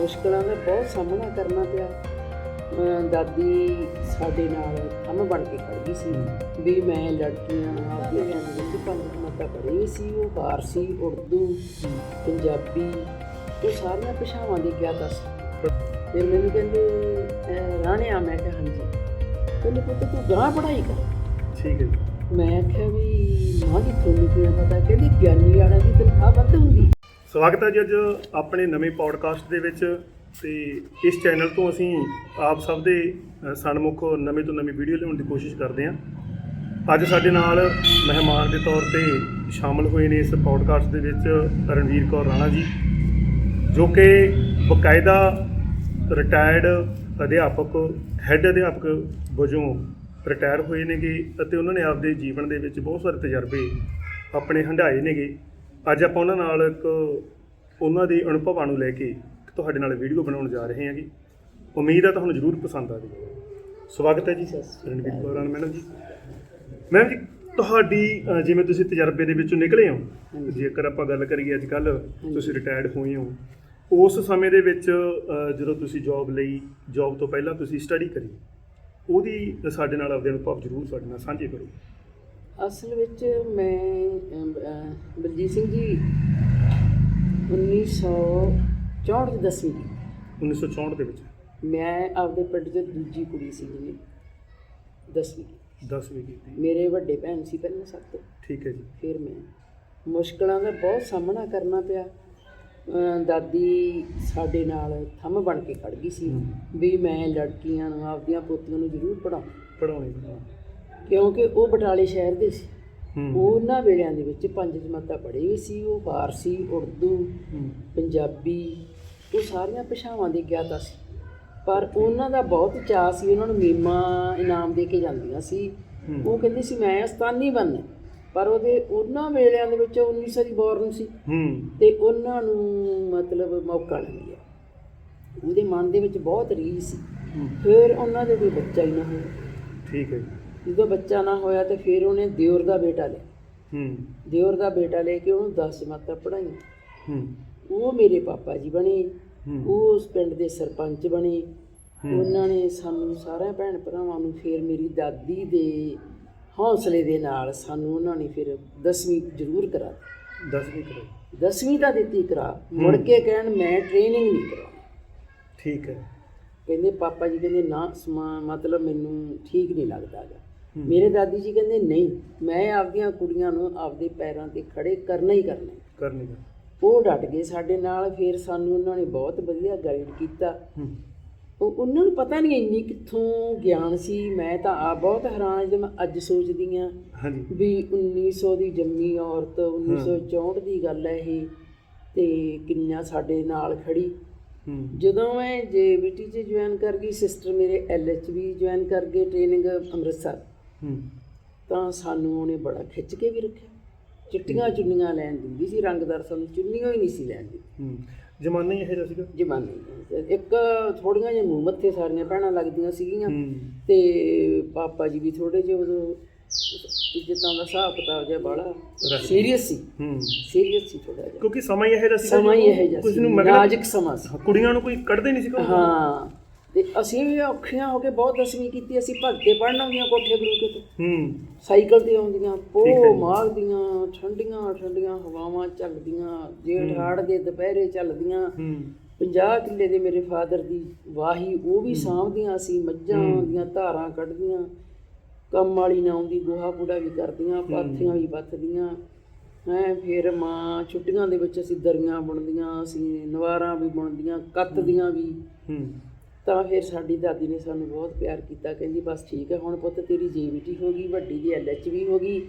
ਮੁਸ਼ਕਲਾਂ ਦਾ ਬਹੁਤ ਸਾਹਮਣਾ ਕਰਨਾ ਪਿਆ। ਦਾਦੀ ਸਾਡੇ ਨਾਲ ਥੰਮ ਬਣ ਕੇ ਖੜ ਗਈ ਸੀ ਵੀ ਮੈਂ ਲੜਕੀਆਂ ਵਿਆਹ ਦੇ ਵਿੱਚ ਪੰਜ ਮਾਤਾ ਪੜ੍ਹੀ ਸੀ ਉਹ ਫਾਰਸੀ ਉਰਦੂ ਪੰਜਾਬੀ ਉਹ ਸਾਰੀਆਂ ਭਾਸ਼ਾਵਾਂ ਦੀ ਗਿਆਤਾ ਸੀ ਫਿਰ ਮੈਨੂੰ ਕਹਿੰਦੇ ਰਾਣਿਆ ਮੈਂ ਕਿਹਾ ਹਾਂਜੀ। ਕਹਿੰਦੇ ਪੁੱਤ ਤੂੰ ਗਾਂ ਪੜ੍ਹਾਈ ਕਰ। ਠੀਕ ਹੈ ਮੈਂ ਆਖਿਆ ਵੀ ਮਾਂ ਜੀ ਤੁਹਾਨੂੰ ਕਿਵੇਂ ਪਤਾ? ਕਹਿੰਦੀ ਗਿਆਨੀ ਵਾਲਿਆਂ ਦੀ ਤਨਖਾਹ ਵੱਧ ਹੁੰਦੀ। ਸਵਾਗਤ ਹੈ ਜੀ ਅੱਜ ਆਪਣੇ ਨਵੇਂ ਪੌਡਕਾਸਟ ਦੇ ਵਿੱਚ ਤੇ ਇਸ ਚੈਨਲ ਤੋਂ ਅਸੀਂ ਆਪ ਸਭ ਦੇ ਅ, ਸਨਮੁਖ ਨਵੇਂ ਤੋਂ ਨਵੀਂ ਵੀਡੀਓ ਲਿਆਉਣ ਦੀ ਕੋਸ਼ਿਸ਼ ਕਰਦੇ ਹਾਂ। ਅੱਜ ਸਾਡੇ ਨਾਲ ਮਹਿਮਾਨ ਦੇ ਤੌਰ ਤੇ ਸ਼ਾਮਲ ਹੋਏ ਨੇ ਇਸ ਪੌਡਕਾਸਟ ਦੇ ਵਿੱਚ ਰਣਵੀਰ ਕੌਰ ਰਾਣਾ ਜੀ ਜੋ ਕਿ ਬਕਾਇਦਾ ਰਿਟਾਇਰਡ ਅਧਿਆਪਕ ਹੈੱਡ ਅਧਿਆਪਕ ਵਜੋਂ ਰਿਟਾਇਰ ਹੋਏ ਨੇਗੇ ਅਤੇ ਉਹਨਾਂ ਨੇ ਆਪਦੇ ਜੀਵਨ ਦੇ ਵਿੱਚ ਬਹੁਤ ਸਾਰੇ ਤਜਰਬੇ ਆਪਣੇ ਹੰਢਾਏ ਨੇਗੇ। ਅੱਜ ਆਪਾਂ ਉਹਨਾਂ ਨਾਲ ਇੱਕ ਉਹਨਾਂ ਦੇ ਅਨੁਭਵਾਂ ਨੂੰ ਲੈ ਕੇ ਤੁਹਾਡੇ ਨਾਲ ਵੀਡੀਓ ਬਣਾਉਣ ਜਾ ਰਹੇ ਹਾਂਗੇ ਉਮੀਦ ਹੈ ਤੁਹਾਨੂੰ ਜ਼ਰੂਰ ਪਸੰਦ ਆਵੇਗੀ। ਸਵਾਗਤ ਹੈ ਜੀ ਰਣਵੀਰ ਕੌਰ ਰਾਣਾ ਮੈਡਮ ਜੀ। ਮੈਮ ਜੀ ਤੁਹਾਡੀ ਜਿਵੇਂ ਤੁਸੀਂ ਤਜਰਬੇ ਦੇ ਵਿੱਚੋਂ ਨਿਕਲੇ ਹੋ। ਜੇਕਰ ਆਪਾਂ ਗੱਲ ਕਰੀਏ ਅੱਜ ਕੱਲ ਤੁਸੀਂ ਰਿਟਾਇਰਡ ਹੋਏ ਹੋ ਉਸ ਸਮੇਂ ਦੇ ਵਿੱਚ ਜਦੋਂ ਤੁਸੀਂ ਜੌਬ ਲਈ ਜੌਬ ਤੋਂ ਪਹਿਲਾਂ ਤੁਸੀਂ ਸਟੱਡੀ ਕਰੀ ਉਹਦੀ ਸਾਡੇ ਨਾਲ ਆਪਦੇ ਅਨੁਭਵ ਜ਼ਰੂਰ ਸਾਡੇ ਨਾਲ ਸਾਂਝੇ ਕਰੋ। ਅਸਲ ਵਿੱਚ ਮੈਂ ਬਲਜੀਤ ਸਿੰਘ ਜੀ 1964 ਚ ਦਸਵੀਂ ਕੀਤੀ 1964 ਦੇ ਵਿੱਚ? ਮੈਂ ਆਪਦੇ ਪਿੰਡ 'ਚ ਦੂਜੀ ਕੁੜੀ ਸੀ ਜੀ ਦਸਵੀਂ। 10ਵੀਂ ਕੀਤੀ। ਮੇਰੇ ਵੱਡੇ ਭੈਣ ਸੀ ਪਹਿਲਾਂ ਸਭ ਤੋਂ ਠੀਕ ਹੈ ਜੀ। ਫਿਰ ਮੈਂ ਮੁਸ਼ਕਲਾਂ ਦਾ ਬਹੁਤ ਸਾਹਮਣਾ ਕਰਨਾ ਪਿਆ। ਦਾਦੀ ਸਾਡੇ ਨਾਲ ਥੰਮ ਬਣ ਕੇ ਖੜ ਗਈ ਸੀ। ਵੀ ਮੈਂ ਲੜਕੀਆਂ ਨੂੰ ਆਪਦੀਆਂ ਪੋਤੀਆਂ ਨੂੰ ਜ਼ਰੂਰ ਪੜਾਉਂ ਪੜਾਉਣੇ ਕਿਉਂਕਿ ਉਹ ਬਟਾਲੇ ਸ਼ਹਿਰ ਦੇ ਸੀ। ਉਹਨਾਂ ਵੇਲਿਆਂ ਦੇ ਵਿੱਚ ਪੰਜ ਜਮਾਤਾਂ ਪੜ੍ਹੀ ਹੋਈ ਸੀ ਉਹ ਫਾਰਸੀ ਉਰਦੂ ਪੰਜਾਬੀ ਉਹ ਸਾਰੀਆਂ ਭਾਸ਼ਾਵਾਂ ਦੀ ਗਿਆਤਾ ਸੀ। ਪਰ ਉਹਨਾਂ ਦਾ ਬਹੁਤ ਚਾਅ ਸੀ ਉਹਨਾਂ ਨੂੰ ਮੀਮਾ ਇਨਾਮ ਦੇ ਕੇ ਜਾਂਦੀਆਂ ਸੀ। ਉਹ ਕਹਿੰਦੀ ਸੀ ਮੈਂ ਅਸਤਾਨੀ ਬਣਨਾ ਪਰ ਉਹਦੇ ਉਹਨਾਂ ਵੇਲਿਆਂ ਦੇ ਵਿੱਚ 1900 ਦੀ ਬੋਰਨ ਸੀ। ਤੇ ਉਹਨਾਂ ਨੂੰ ਮਤਲਬ ਮੌਕਾ ਨਹੀਂ ਮਿਲਿਆ ਉਹਦੇ ਮਨ ਦੇ ਵਿੱਚ ਬਹੁਤ ਰੀਝ ਸੀ। ਫਿਰ ਉਹਨਾਂ ਦੇ ਕੋਈ ਬੱਚਾ ਹੀ ਨਾ ਹੋਇਆ। ਠੀਕ ਹੈ ਜੀ। ਜਦੋਂ ਬੱਚਾ ਨਾ ਹੋਇਆ ਤੇ ਫਿਰ ਉਹਨੇ ਦਿਓਰ ਦਾ ਬੇਟਾ ਲਿਆ। ਹੂੰ। ਦਿਓਰ ਦਾ ਬੇਟਾ ਲੈ ਕੇ ਉਹਨੂੰ 10 ਜਮਾਤਾਂ ਪੜ੍ਹਾਈਆਂ। ਹੂੰ। ਉਹ ਮੇਰੇ ਪਾਪਾ ਜੀ ਬਣੇ। ਉਹ ਉਸ ਪਿੰਡ ਦੇ ਸਰਪੰਚ ਬਣੇ। ਉਹਨਾਂ ਨੇ ਸਾਨੂੰ ਸਾਰਿਆਂ ਭੈਣ ਭਰਾਵਾਂ ਨੂੰ ਫਿਰ ਮੇਰੀ ਦਾਦੀ ਦੇ ਹੌਸਲੇ ਦੇ ਨਾਲ ਸਾਨੂੰ ਉਹਨਾਂ ਨੇ ਫਿਰ 10ਵੀਂ ਜ਼ਰੂਰ ਕਰਾ 10ਵੀਂ ਕਰੋ 10ਵੀਂ ਤਾਂ ਦਿੱਤੀ ਕਰਾ। ਮੁੜ ਕੇ ਕਹਿਣ ਮੈਂ ਟ੍ਰੇਨਿੰਗ ਨਹੀਂ ਕਰਾਉਣੀ। ਠੀਕ ਹੈ। ਕਹਿੰਦੇ ਪਾਪਾ ਜੀ ਕਹਿੰਦੇ ਨਾ ਸਮਾ ਮਤਲਬ ਮੈਨੂੰ ਠੀਕ ਨਹੀਂ ਲੱਗਦਾ ਗਾ। ਮੇਰੇ ਦਾਦੀ ਜੀ ਕਹਿੰਦੇ ਨਹੀਂ ਮੈਂ ਆਪਦੀਆਂ ਕੁੜੀਆਂ ਨੂੰ ਆਪਦੇ ਪੈਰਾਂ ਤੇ ਖੜੇ ਕਰਨਾ ਹੀ ਕਰਨਾ ਹੈ। ਕਰਨੀ ਹੈ ਉਹ ਡਟ ਗਏ ਸਾਡੇ ਨਾਲ ਫਿਰ ਸਾਨੂੰ ਉਹਨਾਂ ਨੇ ਬਹੁਤ ਵਧੀਆ ਗਾਈਡ ਕੀਤਾ। ਹੂੰ। ਉਹ ਉਹਨਾਂ ਨੂੰ ਪਤਾ ਨਹੀਂ ਇੰਨੀ ਕਿੱਥੋਂ ਗਿਆਨ ਸੀ। ਮੈਂ ਤਾਂ ਆ ਬਹੁਤ ਹੈਰਾਨ ਜਦੋਂ ਮੈਂ ਅੱਜ ਸੋਚਦੀ ਆ ਹਾਂਜੀ। ਵੀ 1900 ਦੀ ਜੰਮੀ ਔਰਤ 1964 ਦੀ ਗੱਲ ਹੈ ਇਹ ਤੇ ਕਿੰਨਾ ਸਾਡੇ ਨਾਲ ਖੜੀ। ਹੂੰ। ਜਦੋਂ ਮੈਂ ਜੇਬੀਟੀ ਚ ਜੁਆਇਨ ਕਰ ਗਈ ਸਿਸਟਰ ਮੇਰੇ ਐਲਐਚ ਵੀ ਜੁਆਇਨ ਕਰ ਗਏ ਟ੍ਰੇਨਿੰਗ ਅੰਮ੍ਰਿਤਸਰ। ਤਾਂ ਸਾਨੂੰ ਉਹਨੇ ਬੜਾ ਖਿੱਚ ਕੇ ਵੀ ਰੱਖਿਆ। ਚਿੱਟੀਆਂ ਚੁੰਨੀਆਂ ਲੈਣ ਦਿੰਦੀ ਸੀ ਰੰਗਦਾਰ ਸਾਨੂੰ ਚੁੰਨੀਆਂ ਹੀ ਨਹੀਂ ਸੀ ਲੈਣ ਦਿੰਦੀ। ਜ਼ਮਾਨਾ ਹੀ ਇਹੋ ਜਿਹਾ ਸੀਗਾ? ਜਮਾਨੇ ਇੱਕ ਥੋੜੀਆਂ ਜਿਹੀਆਂ ਮੂੰਹ ਮੱਥੇ ਸਾਰੀਆਂ ਭੈਣਾਂ ਲੱਗਦੀਆਂ ਸੀਗੀਆਂ। ਤੇ ਪਾਪਾ ਜੀ ਵੀ ਥੋੜੇ ਜਿਹੇ ਉਦੋਂ ਇੱਜ਼ਤਾਂ ਦਾ ਹਿਸਾਬ ਕਿਤਾਬ ਜਿਹਾ ਬਾਲਾ ਰੱਖਦੇ। ਸੀਰੀਅਸ ਸੀ। ਹੂੰ। ਸੀਰੀਅਸ ਸੀ ਥੋੜਾ ਜਿਹਾ। ਕਿਉਂਕਿ ਸਮਾਂ ਹੀ ਇਹੋ ਜਿਹਾ ਸਮਾਂ ਹੀ ਇਹ ਜਿਹਾ ਸੀ। ਨੂੰ ਨਾਜ਼ੁਕ ਸਮਾਂ ਸੀ। ਕੁੜੀਆਂ ਨੂੰ ਕੋਈ ਕੱਢਦੇ ਨਹੀਂ ਸੀਗਾ ਹਾਂ। ਤੇ ਅਸੀਂ ਵੀ ਔਖੀਆਂ ਹੋ ਕੇ ਬਹੁਤ ਦਸਵੀਂ ਕੀਤੀ ਅਸੀਂ ਭਗਤੇ ਪੜ੍ਹਨ ਆਉਂਦੀਆਂ ਕੋਠੇ ਗੁਰੂ ਕੇ ਤੋਂ। ਹੂੰ। ਸਾਈਕਲ ਤੇ ਆਉਂਦੀਆਂ ਪੋ। ਮਾਰਦੀਆਂ ਠੰਡੀਆਂ ਠੰਡੀਆਂ ਹਵਾਵਾਂ ਚੱਲਦੀਆਂ ਜੇਠ ਹਾੜ ਦੇ ਦੁਪਹਿਰੇ ਚੱਲਦੀਆਂ ਹੂੰ। 50 ਕਿੱਲੇ ਦੇ ਮੇਰੇ ਫਾਦਰ ਦੀ ਵਾਹੀ ਉਹ ਵੀ ਸਾਂਭਦੀਆਂ ਸੀ ਮੱਝਾਂ। ਦੀਆਂ ਧਾਰਾਂ ਕੱਢਦੀਆਂ। ਕੰਮ ਵਾਲੀ ਨਾ ਆਉਂਦੀ ਗੋਹਾ ਕੂੜਾ ਵੀ ਕਰਦੀਆਂ ਪਾਥੀਆਂ ਵੀ ਬੱਥਦੀਆਂ ਹੈ ਫਿਰ ਮਾਂ ਛੁੱਟੀਆਂ ਦੇ ਵਿੱਚ ਅਸੀਂ ਦਰੀਆਂ ਬੁਣਦੀਆਂ ਅਸੀਂ ਨਵਾਰਾਂ ਵੀ ਬੁਣਦੀਆਂ ਕੱਤਦੀਆਂ ਵੀ। ਹੂੰ। ਤਾਂ ਫਿਰ ਸਾਡੀ ਦਾਦੀ ਨੇ ਸਾਨੂੰ ਬਹੁਤ ਪਿਆਰ ਕੀਤਾ ਕਹਿੰਦੀ ਬਸ ਠੀਕ ਹੈ ਹੁਣ ਪੁੱਤ ਤੇਰੀ ਜੀਵੀਟੀ ਹੋ ਗਈ ਵੱਡੀ ਦੀ ਐਲਐਚ ਵੀ ਹੋ ਗਈ।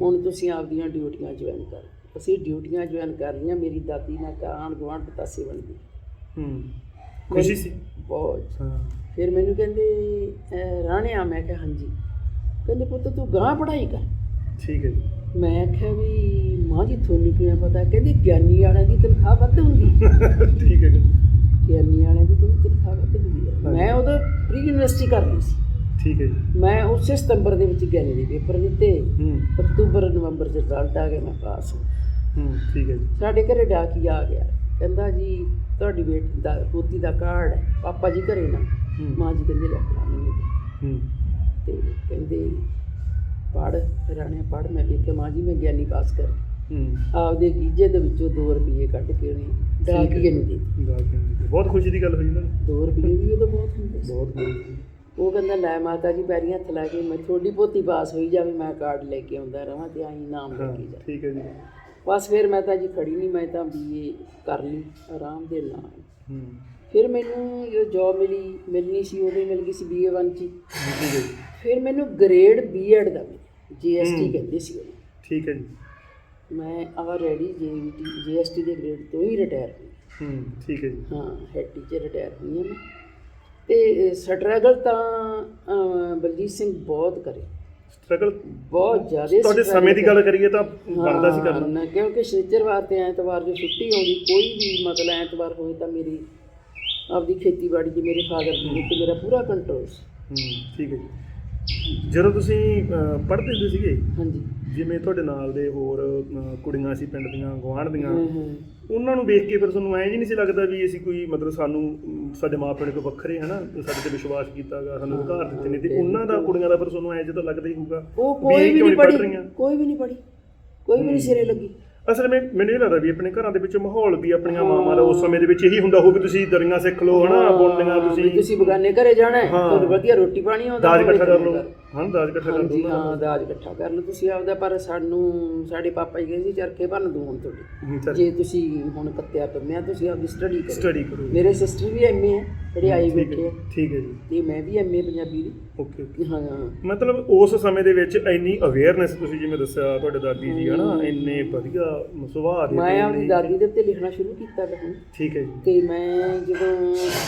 ਹੁਣ ਤੁਸੀਂ ਆਪਦੀਆਂ ਡਿਊਟੀਆਂ ਜੁਆਇਨ ਕਰੋ। ਅਸੀਂ ਡਿਊਟੀਆਂ ਜੁਆਇਨ ਕਰ ਰਹੀਆਂ ਮੇਰੀ ਦਾਦੀ ਨਾਲ ਕਾਣ ਗਵਾਂਢ ਪਤਾਸੇ ਬਣ ਗਈ। ਹੂੰ। ਖੁਸ਼ੀ ਸੀ? ਬਹੁਤ। ਹਾਂ। ਫਿਰ ਮੈਨੂੰ ਕਹਿੰਦੇ ਰਾਣਿਆ ਮੈਂ ਕਿਹਾ ਹਾਂਜੀ। ਕਹਿੰਦੇ ਪੁੱਤ ਤੂੰ ਗਾਂ ਪੜ੍ਹਾਈ ਕਰ? ਠੀਕ ਹੈ ਜੀ। ਮੈਂ ਆਖਿਆ ਵੀ ਮਾਂ ਜੀ ਤੁਹਾਨੂੰ ਕਿਵੇਂ ਪਤਾ? ਕਹਿੰਦੀ ਗਿਆਨੀ ਵਾਲਿਆਂ ਦੀ ਤਨਖਾਹ ਵੱਧ ਹੁੰਦੀ। ਠੀਕ ਹੈ ਜੀ। ਗਿਆਨੀ ਵਾਲਿਆਂ ਦੀ ਤਨਖਾਹ ਵੱਧ ਹੁੰਦੀ। ਮੈਂ ਉਦੋਂ ਪ੍ਰੀ ਯੂਨੀਵਰਸਿਟੀ ਕਰ ਲਈ ਸੀ। ਠੀਕ ਹੈ ਜੀ। ਮੈਂ ਉਸੇ ਸਤੰਬਰ ਦੇ ਵਿੱਚ ਗਿਆਨੀ ਦੇ ਪੇਪਰ ਦਿੱਤੇ। ਹੂੰ। ਅਕਤੂਬਰ ਨਵੰਬਰ ਚ ਰਿਜ਼ਲਟ ਆ ਗਿਆ ਮੈਂ ਪਾਸ ਹੋ ਹੂੰ ਠੀਕ ਹੈ ਜੀ। ਸਾਡੇ ਘਰੇ ਡਾਕੀਆ ਆ ਗਿਆ। ਕਹਿੰਦਾ ਜੀ ਤੁਹਾਡੀ ਬੇਟੀ ਦਾ ਪੋਤੀ ਦਾ ਕਾਰਡ ਹੈ। ਪਾਪਾ ਜੀ ਘਰੇ ਨਾ। ਮਾਂ ਜੀ ਕਹਿੰਦੇ ਲੈ ਫੜਾ ਮੈਨੂੰ। ਹੂੰ। ਤੇ ਕਹਿੰਦੇ ਪੜ ਰਾਣਿਆ ਪੜ ਮੈਂ ਵੇਖਿਆ ਮਾਂ ਜੀ ਮੈਂ ਗਿਆਨੀ ਪਾਸ ਕਰ ਹੂੰ ਆਪਦੇ ਗੀਜੇ ਦੇ ਵਿੱਚੋਂ 2 ਰੁਪਏ ਕੱਢ ਕੇ ਉਹਨੇ ਡਾਕੀਏ ਨੂੰ ਦੇ ਦਿੱਤੇ। ਬਹੁਤ ਖੁਸ਼ੀ ਦੀ ਗੱਲ ਹੋਈ ਉਹਨਾਂ ਨੂੰ। 2 ਰੁਪਏ ਵੀ ਉਦੋਂ ਬਹੁਤ ਹੁੰਦੇ ਸੀ। ਬਹੁਤ ਉਹ ਕਹਿੰਦਾ ਲੈ ਮਾਤਾ ਜੀ ਪੈਰੀਂ ਹੱਥ ਲਾ ਕੇ ਮੈਂ ਤੁਹਾਡੀ ਪੋਤੀ ਪਾਸ ਹੋਈ ਜਾਵੇ ਮੈਂ ਕਾਰਡ ਲੈ ਕੇ ਆਉਂਦਾ ਰਵਾਂ ਤੇ ਆਈ ਨਾਮ ਲੈ ਕੇ ਜਾ। ਠੀਕ ਹੈ ਜੀ। ਬਸ ਫਿਰ ਮੈਂ ਤਾਂ ਜੀ ਖੜੀ ਨਹੀਂ ਮੈਂ ਤਾਂ ਬੀਏ ਕਰ ਲਈ ਆਰਾਮ ਦੇ ਨਾਲ। ਹੂੰ। ਫਿਰ ਮੈਨੂੰ ਜੋ ਜੌਬ ਮਿਲੀ ਮਿਲਣੀ ਸੀ ਉਹਦੇ ਮਿਲ ਗਈ ਸੀ ਬੀਏ 1 ਚ। ਹੀ। ਠੀਕ ਹੈ ਜੀ ਫਿਰ ਮੈਨੂੰ ਗ੍ਰੇਡ ਬੀਐਡ ਦਾ ਮਿਲਿਆ ਜੀਐਸਟੀ। ਕਹਿੰਦੇ ਸੀ ਉਹਨੂੰ। ਠੀਕ ਹੈ ਜੀ। ਮੈਂ ਆ ਰੈਡੀ ਜੀਵੀਟੀ ਜੀਐਸਟੀ ਦੇ ਗ੍ਰੇਡ ਤੋਂ ਹੀ ਰਿਟਾਇਰ ਹੋਈ। ਹੂੰ ਠੀਕ ਹੈ ਜੀ। ਹਾਂ ਹੈਡ ਟੀਚਰ ਰਿਟਾਇਰ ਹੋਈ ਹਾਂ ਮੈਂ। ਤੇ ਸਟਰਗਲ ਤਾਂ ਬਲਜੀਤ ਸਿੰਘ ਬਹੁਤ ਕਰੇ। ਸਟਰਗਲ ਬਹੁਤ ਜ਼ਿਆਦਾ ਤੁਹਾਡੇ ਸਮੇਂ ਦੀ ਗੱਲ ਕਰੀਏ ਤਾਂ ਬਣਦਾ ਸੀ ਕਰਨਾ। ਨਾ, ਕਿਉਂਕਿ ਸ਼ਨੀਚਰਵਾਰ ਤੇ ਐਤਵਾਰ ਜੋ ਛੁੱਟੀ ਆਉਂਦੀ ਕੋਈ ਵੀ ਮਤਲਬ ਐਤਵਾਰ ਹੋਏ ਤਾਂ ਮੇਰੀ ਆਪਦੀ ਖੇਤੀਬਾੜੀ ਦੀ ਮੇਰੇ ਫਾਦਰ ਦੀ ਤੇ ਮੇਰਾ ਪੂਰਾ ਕੰਟਰੋਲ ਸੀ। ਹੂੰ ਠੀਕ ਹੈ ਜੀ। ਜਦੋਂ ਤੁਸੀਂ ਅਹ, ਪੜ੍ਹਦੇ ਹੁੰਦੇ ਸੀਗੇ ਹਾਂਜੀ। ਜਿਵੇਂ ਤੁਹਾਡੇ ਨਾਲ ਦੇ ਹੋਰ ਅਹ, ਕੁੜੀਆਂ ਸੀ ਪਿੰਡ ਦੀਆਂ ਗੁਆਂਢ ਦੀਆਂ ਉਹਨਾਂ ਨੂੰ ਵੇਖ ਕੇ ਫਿਰ ਤੁਹਾਨੂੰ ਐਂ ਜੀ ਨਹੀਂ ਸੀ ਲੱਗਦਾ ਵੀ ਅਸੀਂ ਕੋਈ ਮਤਲਬ ਸਾਨੂੰ ਅਮ, ਸਾਡੇ ਮਾਪਿਆਂ ਨੇ ਕੋਈ ਵੱਖਰੇ ਹਨਾ ਸਾਡੇ ਤੇ ਵਿਸ਼ਵਾਸ ਕੀਤਾਗਾ ਸਾਨੂੰ ਅਧਿਕਾਰ ਦਿੱਤੇ ਨੇ ਤੇ ਉਹਨਾਂ ਦਾ ਕੁੜੀਆਂ ਦਾ ਫਿਰ ਤੁਹਾਨੂੰ ਐਂ ਜਿਹਾ ਲੱਗਦਾ ਹੀ ਹੋਊਗਾ ਉਹ ਵੀ ਕੋਈ ਵੀ ਕਿਉਂ ਨਹੀਂ ਪੜ੍ਹ ਪੜੀ ਰਹੀਆਂ? ਕੋਈ ਵੀ ਨਹੀਂ ਪੜੀ ਕੋਈ ਵੀ ਨਹੀਂ ਸਿਰੇ ਲੱਗੀ। ਅਸਲ ਵਿੱਚ ਮੈਨੂੰ ਇਹ ਲੱਗਦਾ ਵੀ ਆਪਣੇ ਘਰਾਂ ਦੇ ਵਿੱਚ ਮਾਹੌਲ ਵੀ ਆਪਣੀਆਂ ਮਾਵਾਂ ਦਾ ਉਸ ਸਮੇਂ ਦੇ ਵਿੱਚ ਇਹੀ ਹੁੰਦਾ ਹੋਊ ਵੀ ਤੁਸੀਂ ਦਰੀਆਂ ਸਿੱਖ ਲਓ ਹਨਾ ਬੁਣਨੀਆਂ ਤੁਸੀਂ ਤੁਸੀਂ ਬਗਾਨੇ ਘਰੇ ਜਾਣਾ ਹੈ। ਤੁਹਾਨੂੰ ਵਧੀਆ ਰੋਟੀ ਪਾਣੀ ਆਉਂਦਾ ਦਾਜ ਇਕੱਠਾ ਕਰ ਲਓ। ਹਾਂ ਦਾਜ ਇਕੱਠਾ ਕਰ ਲਓ। ਹਾਂ ਦਾਜ ਇਕੱਠਾ ਕਰ ਲਓ ਤੁਸੀਂ ਆਪਦਾ ਪਰ ਸਾਨੂੰ ਸਾਡੇ ਪਾਪਾ ਜੀ ਕਹਿੰਦੇ ਸੀ ਚਰਖੇ ਭੰਨ ਦੂ ਹੁਣ ਤੁਹਾਡੇ। ਜੇ ਤੁਸੀਂ ਹੁਣ ਕੱਤਿਆ ਪੰਮਿਆ ਤੁਸੀਂ ਆਪਦੀ ਸਟੱਡੀ ਕਰੋ। ਸਟੱਡੀ ਕਰੋ। ਮੇਰੇ ਸਿਸਟਰ ਵੀ ਐਮਏ ਹੈ ਜਿਹੜੇ ਆਈ ਬੈਠੇ ਠੀਕ ਹੈ ਜੀ। ਤੇ ਮੈਂ ਵੀ ਐਮਏ ਪੰਜਾਬੀ ਦੀ। ਓਕੇ ਹਾਂ ਮਤਲਬ ਉਸ ਸਮੇਂ ਦੇ ਵਿੱਚ ਇੰਨੀ ਅਵੇਅਰਨੈਸ ਤੁਸੀਂ ਜਿਵੇਂ ਦੱਸਿਆ ਤੁਹਾਡੇ ਦਾਦੀ ਜੀ ਹਨਾ ਇੰਨੇ ਵਧੀਆ ਸੁਭਾਅ ਦੇ ਮੈਂ ਆਪਣੀ ਦਾਦੀ ਦੇ ਉੱਤੇ ਲਿਖਣਾ ਸ਼ੁਰੂ ਕੀਤਾ ਹੁਣ ਠੀਕ ਹੈ ਜੀ। ਤੇ ਮੈਂ ਜਦੋਂ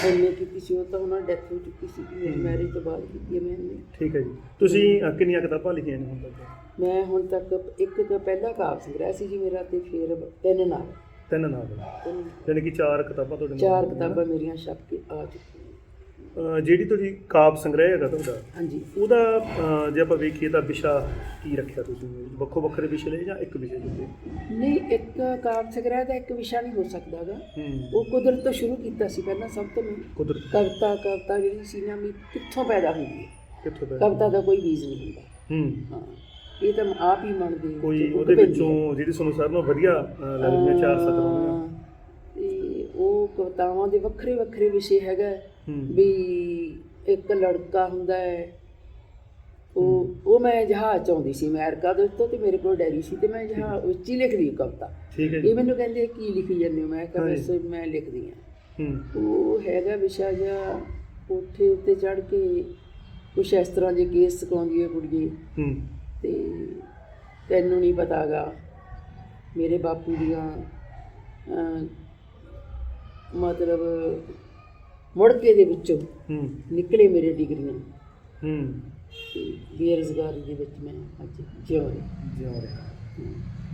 ਐਮਏ ਕੀਤੀ ਸੀ ਉਹ ਤਾਂ ਉਹਨਾਂ ਡੈਥ ਹੋ ਚੁੱਕੀ ਸੀ ਮੇਰੀ ਮੈਰਿਜ ਤੋਂ ਬਾਅਦ ਕੀਤੀ ਹੈ ਮੈਂ ਠੀਕ ਹੈ ਜੀ। ਤੁਸੀਂ ਕਿੰਨੀਆਂ ਕਿਤਾਬਾਂ ਲਿਖੀਆਂ ਨੇ ਹੁਣ ਤੱਕ? ਮੈਂ ਹੁਣ ਤੱਕ ਇੱਕ ਤਾਂ ਪਹਿਲਾ ਕਾਵ ਸੰਗ੍ਰਹਿ ਸੀ ਜੀ ਮੇਰਾ ਤੇ ਫਿਰ ਤਿੰਨ ਨਾਲ ਤਿੰਨ ਤਿੰਨ। ਯਾਨੀ ਕਿ ਚਾਰ ਕਿਤਾਬਾਂ ਤੁਹਾਡੇ ਨਾਲ ਚਾਰ। ਕਿਤਾਬਾਂ ਮੇਰੀਆਂ ਛਪ ਕੇ ਆ ਚੁੱਕੀਆਂ। ਜਿਹੜੀ ਤੁਹਾਡੀ ਕਾਵ ਸੰਗ੍ਰਹਿ ਹੈਗਾ ਤੁਹਾਡਾ ਹਾਂਜੀ। ਉਹਦਾ ਜੇ ਆਪਾਂ ਵੇਖੀਏ ਤਾਂ ਵਿਸ਼ਾ ਕੀ ਰੱਖਿਆ ਤੁਸੀਂ? ਵੱਖੋ ਵੱਖਰੇ ਵਿਸ਼ੇ ਲਏ ਜਾਂ ਇੱਕ ਵਿਸ਼ੇ ਉੱਤੇ ਨਹੀਂ ਇੱਕ ਕਾਵ ਸੰਗ੍ਰਹਿ ਦਾ ਇੱਕ ਵਿਸ਼ਾ ਨਹੀਂ ਹੋ ਸਕਦਾਗਾ ਹੂੰ। ਉਹ ਕੁਦਰਤ ਤੋਂ ਸ਼ੁਰੂ ਕੀਤਾ ਸੀ ਪਹਿਲਾਂ ਸਭ ਤੋਂ ਕੁਦਰਤ ਕਵਿਤਾ ਕਵਿਤਾ ਜਿਹੜੀ ਸੀ ਨਾ ਵੀ ਕਿੱਥੋਂ ਪੈਦਾ ਹੁੰਦੀ ਹੈ? ਕਿੱਥੋਂ ਦਾ ਕਵਿਤਾ ਦਾ ਕੋਈ ਬੀਜ ਨਹੀਂ ਹੁੰਦਾ। ਹੂੰ। ਹਾਂ। ਇਹ ਤਾਂ ਆਪ ਹੀ ਮਨ ਦੇ ਕੋਈ ਉਹਦੇ ਵਿੱਚੋਂ ਜਿਹੜੀ ਤੁਹਾਨੂੰ ਸਾਰਿਆਂ ਨਾਲੋਂ ਵਧੀਆ ਅ, ਲੱਗਦੀਆਂ ਚਾਰ ਸਤਰ ਤੇ ਉਹ ਕਵਿਤਾਵਾਂ ਦੇ ਵੱਖਰੇ ਵੱਖਰੇ ਵਿਸ਼ੇ ਹੈਗਾ। ਹੂੰ ਵੀ ਇੱਕ ਲੜਕਾ ਹੁੰਦਾ ਹੈ ਉਹ ਉਹ ਮੈਂ ਜਹਾਜ਼ 'ਚ ਆਉਂਦੀ ਸੀ ਅਮਰੀਕਾ ਦੇ ਉੱਤੋਂ ਤੇ ਮੇਰੇ ਕੋਲ ਡੈਰੀ ਸੀ ਤੇ ਮੈਂ ਜਹਾਜ਼ ਹੀ ਲਿਖਦੀ ਕਵਿਤਾ। ਠੀਕ ਹੈ ਜੀ। ਇਹ ਮੈਨੂੰ ਕਹਿੰਦੇ ਕੀ ਲਿਖੀ ਜਾਂਦੇ ਹੋ? ਮੈਂ ਕਿਹਾ। ਬਸ ਮੈਂ ਲਿਖਦੀ ਹਾਂ। ਹੂੰ। ਉਹ ਹੈਗਾ ਵਿਸ਼ਾ ਜਿਹਾ ਕੋਠੇ ਉੱਤੇ ਚੜ ਕੇ ਕੁਛ ਇਸ ਤਰ੍ਹਾਂ ਦੇ ਕੇਸ ਸਿਖਾਉਂਦੀ ਹੈ ਕੁੜੀ ਹੂੰ। ਤੇ ਤੈਨੂੰ ਨਹੀਂ ਪਤਾਗਾ ਮੇਰੇ ਬਾਪੂ ਦੀਆਂ ਮਤਲਬ ਮੁੜਕੇ ਦੇ ਵਿੱਚੋਂ ਹੂੰ। ਨਿਕਲੇ ਮੇਰੇ ਡਿਗਰੀਆਂ। ਹੂੰ। ਬੇਰੁਜ਼ਗਾਰੀ ਦੇ ਵਿੱਚ ਮੈਂ ਅੱਜ ਜਿਉ ਰਹੀ। ਜਿਉਂ ਰਿਹਾ।